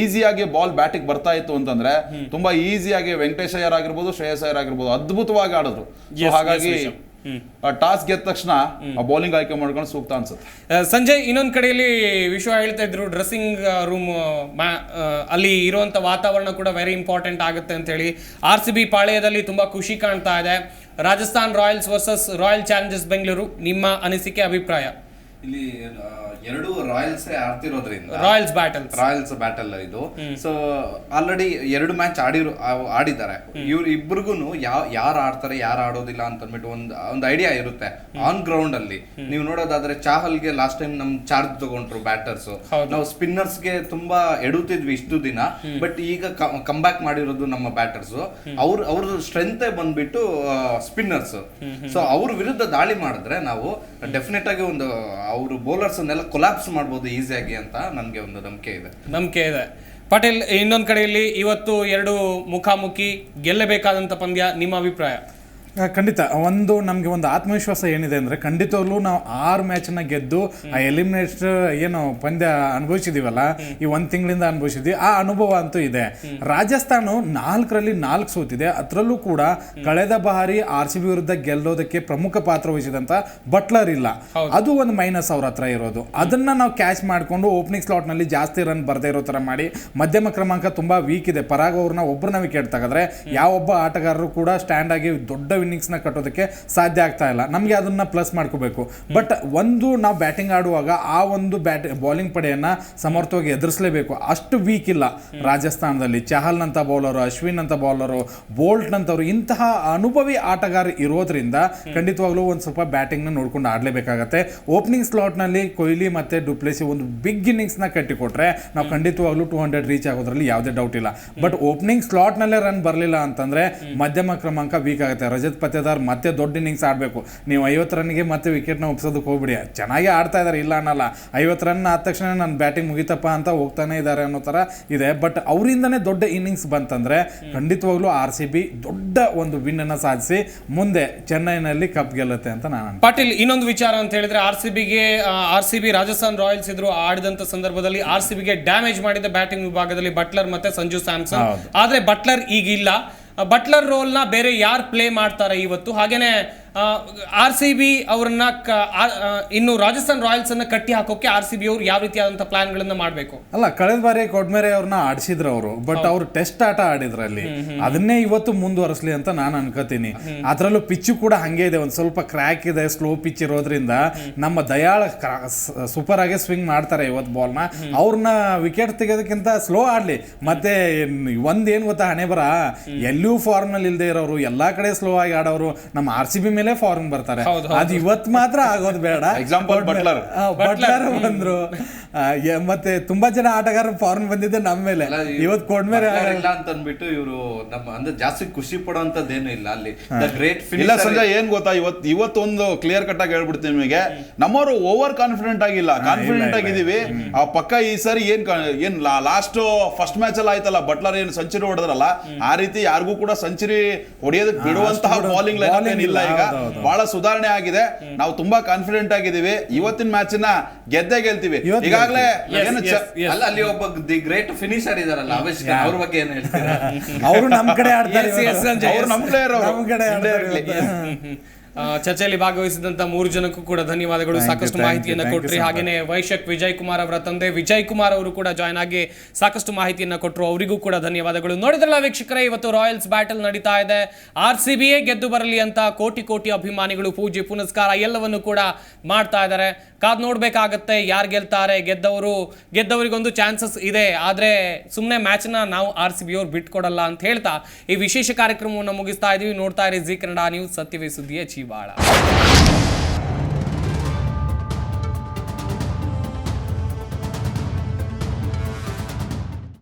C: ಈಸಿಯಾಗಿ ಬಾಲ್ ಬ್ಯಾಟಿಂಗ್ ಬರ್ತಾ ಇತ್ತು ಅಂತಂದ್ರೆ ತುಂಬಾ ಈಸಿಯಾಗಿ ವೆಂಕಟೇಶ್ ಅಯ್ಯರ್ ಆಗಿರ್ಬೋದು ಶ್ರೇಯಸ್ ಅಯ್ಯರ್ ಆಗಿರ್ಬೋದು ಅದ್ಭುತವಾಗಿ ಆಡಿದ್ರು. ಹಾಗಾಗಿ ಟಾಸ್ ಗೆದ್ದ ತಕ್ಷಣ ಬೌಲಿಂಗ್ ಆಯ್ಕೆ ಮಾಡ್ಕೊಂಡು ಸೂಕ್ತ ಅನ್ಸುತ್ತೆ.
A: ಸಂಜೆ ಸಂಜಯ್ ಇನ್ನೊಂದ್ ಕಡೆಯಲ್ಲಿ ವಿಶ್ವ ಹೇಳ್ತಾ ಇದ್ರು ಡ್ರೆಸ್ಸಿಂಗ್ ರೂಮ್ ಅಲ್ಲಿ ಇರುವಂತ ವಾತಾವರಣ ಕೂಡ ವೆರಿ ಇಂಪಾರ್ಟೆಂಟ್ ಆಗುತ್ತೆ ಅಂತ ಹೇಳಿ. ಆರ್ ಸಿ ಬಿ ಪಾಳ್ಯದಲ್ಲಿ ತುಂಬಾ ಖುಷಿ ಕಾಣ್ತಾ ಇದೆ. Rajasthan Royals versus Royal Challengers Bengaluru ನಿಮ್ಮ ಅನಿಸಿಕೆ ಅಭಿಪ್ರಾಯ?
F: ಇಲ್ಲಿ ಎರಡು ರಾಯಲ್ಸ್ ಆಡ್ತಿರೋದ್ರಿಂದ
A: ರಾಯಲ್ಸ್ ಬ್ಯಾಟಲ್
F: ರಾಯಲ್ಸ್ ಬ್ಯಾಟಲ್ ಇದು. ಸೊ ಆಲ್ರೆಡಿ ಎರಡು ಮ್ಯಾಚ್ ಆಡಿರೋ ಆಡಿದ್ದಾರೆ. ಇವ್ರು ಇಬ್ರಿಗೂ ಯಾವ ಯಾರು ಆಡ್ತಾರೆ ಯಾರು ಆಡೋದಿಲ್ಲ ಅಂತ ಅಂದ್ಬಿಟ್ಟು ಒಂದು ಒಂದು ಐಡಿಯಾ ಇರುತ್ತೆ ಆನ್ ಗ್ರೌಂಡ್ ಅಲ್ಲಿ. ನೀವು ನೋಡೋದಾದ್ರೆ ಚಾಹಲ್ಗೆ ಲಾಸ್ಟ್ ಟೈಮ್ ನಮ್ ಚಾರ್ಜ್ ತಗೊಂಡ್ರು ಬ್ಯಾಟರ್ಸ್ ನಾವು ಸ್ಪಿನ್ನರ್ಸ್ಗೆ ತುಂಬಾ ಎಡುತ್ತಿದ್ವಿ ಇಷ್ಟು ದಿನ ಬಟ್ ಈಗ ಕಮ್ ಬ್ಯಾಕ್ ಮಾಡಿರೋದು ನಮ್ಮ ಬ್ಯಾಟರ್ಸ್ ಅವ್ರ ಅವ್ರ ಸ್ಟ್ರೆಂತ್ ಬಂದ್ಬಿಟ್ಟು ಸ್ಪಿನ್ನರ್ಸ್ ಸೊ ಅವ್ರ ವಿರುದ್ಧ ದಾಳಿ ಮಾಡಿದ್ರೆ ನಾವು ಡೆಫಿನೆಟ್ ಆಗಿ ಒಂದು ಅವರು ಬೌಲರ್ಸ್ ಅನ್ನೆಲ್ಲ ಕೊಲಾಪ್ಸ್ ಮಾಡ್ಬೋದು ಈಸಿಯಾಗಿ ಅಂತ ನನಗೆ ಒಂದು ನಂಬಿಕೆ ಇದೆ.
A: ನಂಬಿಕೆ ಇದೆ. ಪಟೇಲ್, ಇನ್ನೊಂದು ಕಡೆಯಲ್ಲಿ ಇವತ್ತು ಎರಡು ಮುಖಾಮುಖಿ ಗೆಲ್ಲಬೇಕಾದಂಥ ಪಂದ್ಯ ನಿಮ್ಮ ಅಭಿಪ್ರಾಯ?
E: ಖಂಡಿತ. ಒಂದು ನಮಗೆ ಒಂದು ಆತ್ಮವಿಶ್ವಾಸ ಏನಿದೆ ಅಂದರೆ ಖಂಡಿತವಾಗ್ಲೂ ನಾವು ಆರು ಮ್ಯಾಚನ್ನ ಗೆದ್ದು ಆ ಎಲಿಮಿನೇಟ್ ಏನು ಪಂದ್ಯ ಅನುಭವಿಸಿದೀವಲ್ಲ ಈ ಒಂದು ತಿಂಗಳಿಂದ ಅನುಭವಿಸಿದ್ವಿ ಆ ಅನುಭವ ಅಂತೂ ಇದೆ. ರಾಜಸ್ಥಾನ ನಾಲ್ಕರಲ್ಲಿ ನಾಲ್ಕು ಸೋತಿದೆ. ಅದರಲ್ಲೂ ಕೂಡ ಕಳೆದ ಬಾರಿ ಆರ್ ಸಿ ಬಿ ವಿರುದ್ಧ ಗೆಲ್ಲೋದಕ್ಕೆ ಪ್ರಮುಖ ಪಾತ್ರ ವಹಿಸಿದಂತ ಬಟ್ಲರ್ ಇಲ್ಲ. ಅದು ಒಂದು ಮೈನಸ್ ಅವ್ರ ಹತ್ರ ಇರೋದು. ಅದನ್ನ ನಾವು ಕ್ಯಾಚ್ ಮಾಡಿಕೊಂಡು ಓಪನಿಂಗ್ ಸ್ಲಾಟ್ನಲ್ಲಿ ಜಾಸ್ತಿ ರನ್ ಬರದೇ ಇರೋ ಥರ ಮಾಡಿ ಮಧ್ಯಮ ಕ್ರಮಾಂಕ ತುಂಬಾ ವೀಕ್ ಇದೆ. ಪರಾಗ್ ಅವ್ರನ್ನ ಒಬ್ಬರನ್ನ ವಿಕೆಟ್ ತೆಗೆದ್ರೆ ಯಾವೊಬ್ಬ ಆಟಗಾರರು ಕೂಡ ಸ್ಟ್ಯಾಂಡ್ ಆಗಿ ದೊಡ್ಡ ಇನ್ನಿಂಗ್ಸ್ನ ಕಟ್ಟೋದಕ್ಕೆ ಸಾಧ್ಯ ಆಗ್ತಾ ಇಲ್ಲ. ನಮಗೆ ಅದನ್ನ ಪ್ಲಸ್ ಮಾಡ್ಕೋಬೇಕು. ಬಟ್ ಒಂದು ನಾವು ಬ್ಯಾಟಿಂಗ್ ಆಡುವಾಗ ಆ ಒಂದು ಬ್ಯಾಟ್ ಬೌಲಿಂಗ್ ಪಡೆಯನ್ನ ಸಮರ್ಥವಾಗಿ ಎದುರಿಸಲೇಬೇಕು. ಅಷ್ಟು ವೀಕ್ ಇಲ್ಲ ರಾಜಸ್ಥಾನದಲ್ಲಿ. ಚಹಲ್ ನಂತ ಬೌಲರು ಅಶ್ವಿನ್ ಅಂತ ಬೌಲರು ಬೋಲ್ಟ್ ನಂತವರು ಇಂತಹ ಅನುಭವಿ ಆಟಗಾರ ಇರೋದ್ರಿಂದ ಖಂಡಿತವಾಗ್ಲೂ ಒಂದು ಸ್ವಲ್ಪ ಬ್ಯಾಟಿಂಗ್ನ ನೋಡ್ಕೊಂಡು ಆಡಲೇಬೇಕಾಗತ್ತೆ. ಓಪನಿಂಗ್ ಸ್ಲಾಟ್ನಲ್ಲಿ ಕೊಹ್ಲಿ ಮತ್ತೆ ಡುಪ್ಲೆಸಿ ಒಂದು ಬಿಗ್ ಇನ್ನಿಂಗ್ಸ್ನ ಕಟ್ಟಿಕೊಟ್ರೆ ನಾವು ಖಂಡಿತವಾಗ್ಲೂ ಟೂ ಹಂಡ್ರೆಡ್ ರೀಚ್ ಆಗೋದ್ರಲ್ಲಿ ಯಾವುದೇ ಡೌಟ್ ಇಲ್ಲ. ಬಟ್ ಓಪನಿಂಗ್ ಸ್ಲಾಟ್ನಲ್ಲೇ ರನ್ ಬರಲಿಲ್ಲ ಅಂತಂದ್ರೆ ಮಧ್ಯಮ ಕ್ರಮಾಂಕ ವೀಕ್ ಆಗುತ್ತೆ. ರಜತ್ ಪತ್ತೇದಾರ್ ಮತ್ತೆ ದೊಡ್ಡ ಇನ್ನಿಂಗ್ಸ್ ಆಡಬೇಕು. ನೀವು ಐವತ್ತು ರನ್ಗೆ ಮತ್ತೆ ವಿಕೆಟ್ನ ಒಪ್ಸೋದಕ್ಕೆ ಹೋಗ್ಬಿಡಿ. ಚೆನ್ನಾಗಿ ಆಡ್ತಾ ಇದ್ದಾರೆ ಇಲ್ಲ ಅನ್ನಲ್ಲ. ಐವತ್ತು ರನ್ ಆದ ತಕ್ಷಣ ನನ್ನ ಬ್ಯಾಟಿಂಗ್ ಮುಗಿತಪ್ಪ ಅಂತ ಹೋಗ್ತಾನೆ ಇದ್ದಾರೆ ಅನ್ನೋ ಥರ ಇದೆ. ಬಟ್ ಅವರಿಂದನೇ ದೊಡ್ಡ ಇನ್ನಿಂಗ್ಸ್ ಬಂತಂದ್ರೆ ಖಂಡಿತವಾಗ್ಲೂ ಆರ್ ಸಿ ಬಿ ದೊಡ್ಡ ಒಂದು ವಿನ್ನನ್ನು ಅನ್ನ ಸಾಧಿಸಿ ಮುಂದೆ ಚೆನ್ನೈನಲ್ಲಿ ಕಪ್ ಗೆಲ್ಲುತ್ತೆ ಅಂತ ನಾನು.
A: ಪಾಟೀಲ್ ಇನ್ನೊಂದು ವಿಚಾರ ಅಂತ ಹೇಳಿದ್ರೆ ಆರ್ ಸಿ ಬಿಗೆ R C B Rajasthan Royals ಇದ್ರು ಆಡಿದಂತ ಸಂದರ್ಭದಲ್ಲಿ ಆರ್ ಸಿ ಬಿಗೆ ಡ್ಯಾಮೇಜ್ ಮಾಡಿದ ಬ್ಯಾಟಿಂಗ್ ವಿಭಾಗದಲ್ಲಿ ಬಟ್ಲರ್ ಮತ್ತೆ ಸಂಜು ಸ್ಯಾಮ್ಸನ್
E: ಆದರೆ
A: ಆದ್ರೆ ಬಟ್ಲರ್ ಈಗಿಲ್ಲ. ಬಟ್ಲರ್ ರೋಲ್ನ ಬೇರೆ ಯಾರು ಪ್ಲೇ ಮಾಡ್ತಾರೆ ಇವತ್ತು? ಹಾಗೇನೆ ಆರ್ ಸಿ ಬಿ ಅವ್ರನ್ನ ಕ- ಇನ್ನು ರಾಜಸ್ಥಾನ್ ರಾಯಲ್ಸ್ ಅನ್ನ ಕಟ್ಟಿ ಹಾಕೋಕೆ ಆರ್ ಸಿ ಬಿ ಅವ್ರು ಯಾವ ರೀತಿಯಾದಂಥ ಪ್ಲಾನ್ ಗಳನ್ನ ಮಾಡಬೇಕು?
E: ಅಲ್ಲ ಕಳೆದ ಬಾರಿ ಕೊಡ್ಮೇರೆ ಅವ್ರನ್ನ ಆಡಿಸಿದ್ರು ಅವರು ಬಟ್ ಅವ್ರು ಟೆಸ್ಟ್ ಆಟ ಆಡಿದ್ರಲ್ಲಿ. ಅದನ್ನೇ ಇವತ್ತು ಮುಂದುವರೆಸಲಿ ಅಂತ ನಾನು ಅನ್ಕೋತೀನಿ. ಅದರಲ್ಲೂ ಪಿಚ್ಚು ಕೂಡ ಹಂಗೆ ಇದೆ ಒಂದ್ ಸ್ವಲ್ಪ ಕ್ರ್ಯಾಕ್ ಇದೆ ಸ್ಲೋ ಪಿಚ್ ಇರೋದ್ರಿಂದ ನಮ್ಮ ದಯಾಳ ಸೂಪರ್ ಆಗಿ ಸ್ವಿಂಗ್ ಮಾಡ್ತಾರೆ ಇವತ್ತು ಬಾಲ್ನ ಅವ್ರನ್ನ ವಿಕೆಟ್ ತೆಗೆದಕ್ಕಿಂತ ಸ್ಲೋ ಆಡ್ಲಿ. ಮತ್ತೆ ಒಂದೇನು ಒಂದ್ ಏನ್ ಗೊತ್ತಾ ಹಣೆ ಬರ? ಎಲ್ಲೂ ಫಾರ್ಮ್ನಲ್ಲಿ ಇಲ್ದೇ ಇರೋರು ಎಲ್ಲಾ ಕಡೆ ಸ್ಲೋ ಆಗಿ ಆಡೋರು ನಮ್ಮ ಆರ್ ಸಿ ಬಿ ಮೇಲೆ ಫಾರ್ಮ್ ಬರ್ತಾರೆ. ಅದು ಇವತ್ತು ಮಾತ್ರ ಆಗೋದು ಬೇಡ.
C: Example Buttler.
E: ಬಟ್ಲರ್ ಬಂದ್ರು. ಮತ್ತೆ ತುಂಬಾ ಜನ ಆಟಗಾರರು ಫಾರ್ಮ್ ಬಂದಿದ್ದೆ ನಮ್ಮ ಮೇಲೆ.
F: ಇವತ್
E: ಇವತ್ತು ಕೊಡ್ಮೇಲೆ
F: ಅಂತನ್ಬಿಟ್ಟು ಇಲ್ಲ ಅಂತ ಅಂದ್ಬಿಟ್ಟು ಇವರು ನಮ್ಮ ಅಂದ್ರೆ ಜಾಸ್ತಿ ಖುಷಿ ಪಡೋಂತದ್ದೇನು ಇಲ್ಲ ಅಲ್ಲಿ. ದ ಗ್ರೇಟ್
C: ಇಲ್ಲ ಸಂಜಯ್ ಏನ್ ಗೊತ್ತಾ? ಇವತ್ತು ಇವತ್ತೊಂದು ಕ್ಲಿಯರ್ ಕಟ್ ಆಗಿ ಹೇಳ್ಬಿಡ್ತೀನಿ ನಿಮಗೆ. ನಮ್ಮವರು ಓವರ್ ಕಾನ್ಫಿಡೆಂಟ್ ಆಗಿಲ್ಲ. ಕಾನ್ಫಿಡೆಂಟ್ ಆಗಿದೀವಿ ಆ ಪಕ್ಕ ಈ ಸರಿ ಏನ್ ಏನ್ ಲಾಸ್ಟ್ ಫಸ್ಟ್ ಮ್ಯಾಚ್ ಅಲ್ಲಿ ಆಯ್ತಲ್ಲ ಬಟ್ಲರ್ ಏನ್ ಸೆಂಚುರಿ ಹೊಡೆದ್ರಲ್ಲ ಆ ರೀತಿ ಯಾರಿಗೂ ಕೂಡ ಸೆಂಚುರಿ ಹೊಡೆಯೋದಕ್ಕೆ ಬಿಡುವಂತಹ ಬೌಲಿಂಗ್ ಲೈನ್
E: ಏನಿಲ್ಲ
C: ಈಗ. ಬಹಳ ಸುಧಾರಣೆ ಆಗಿದೆ. ನಾವು ತುಂಬಾ ಕಾನ್ಫಿಡೆಂಟ್ ಆಗಿದ್ದೀವಿ. ಇವತ್ತಿನ ಮ್ಯಾಚ್ನ ಗೆದ್ದೇ ಗೆಲ್ತೀವಿ. ಈಗಾಗಲೇ.
F: ಅಲ್ಲ ಅಲ್ಲಿ ಒಬ್ಬ ದಿ ಗ್ರೇಟ್ ಫಿನಿಷರ್ ಇದಾರಲ್ಲ ಅವಶ್ಯ ಅವ್ರ ಬಗ್ಗೆ ಏನ್ ಹೇಳ್ತೀರಾ?
E: ಅವರು ನಮ್ಮ ಕಡೆ ಆಡ್ತಾರೆ
C: ನಮ್ಮ
E: ಕಡೆ
A: ಚರ್ಚೆಯಲ್ಲಿ ಭಾಗವಹಿಸಿದಂತ ಮೂರು ಜನಕ್ಕೂ ಕೂಡ ಧನ್ಯವಾದಗಳು. ಸಾಕಷ್ಟು ಮಾಹಿತಿಯನ್ನು ಕೊಟ್ರಿ. ಹಾಗೇನೆ ವೈಶಕ್ ವಿಜಯ್ ಕುಮಾರ್ ಅವರ ತಂದೆ ವಿಜಯ್ ಕುಮಾರ್ ಅವರು ಕೂಡ ಜಾಯ್ನ್ ಆಗಿ ಸಾಕಷ್ಟು ಮಾಹಿತಿಯನ್ನು ಕೊಟ್ಟರು ಅವರಿಗೂ ಕೂಡ ಧನ್ಯವಾದಗಳು. ನೋಡಿದ್ರಲ್ಲ ವೀಕ್ಷಕರೇ ಇವತ್ತು ರಾಯಲ್ಸ್ ಬ್ಯಾಟಲ್ ನಡೀತಾ ಇದೆ. ಆರ್ ಸಿ ಬಿಯೇ ಗೆದ್ದು ಬರಲಿ ಅಂತ ಕೋಟಿ ಕೋಟಿ ಅಭಿಮಾನಿಗಳು ಪೂಜೆ ಪುನಸ್ಕಾರ ಎಲ್ಲವನ್ನು ಕೂಡ ಮಾಡ್ತಾ ಇದ್ದಾರೆ. ಕಾದ್ ನೋಡ್ಬೇಕಾಗತ್ತೆ ಯಾರು ಗೆಲ್ತಾರೆ. ಗೆದ್ದವರು ಗೆದ್ದವರಿಗೊಂದು ಚಾನ್ಸಸ್ ಇದೆ. ಆದ್ರೆ ಸುಮ್ಮನೆ ಮ್ಯಾಚ್ನ ನಾವು ಆರ್ ಸಿ ಬಿ ಅವ್ರು ಬಿಟ್ಕೊಡಲ್ಲ ಅಂತ ಹೇಳ್ತಾ ಈ ವಿಶೇಷ ಕಾರ್ಯಕ್ರಮವನ್ನು ಮುಗಿಸ್ತಾ ಇದೀವಿ. ನೋಡ್ತಾ ಇರಿ ಜಿ ಕನ್ನಡ ನ್ಯೂಸ್ ಸತ್ಯವೇ ಸುದ್ದಿಯ சிவாலா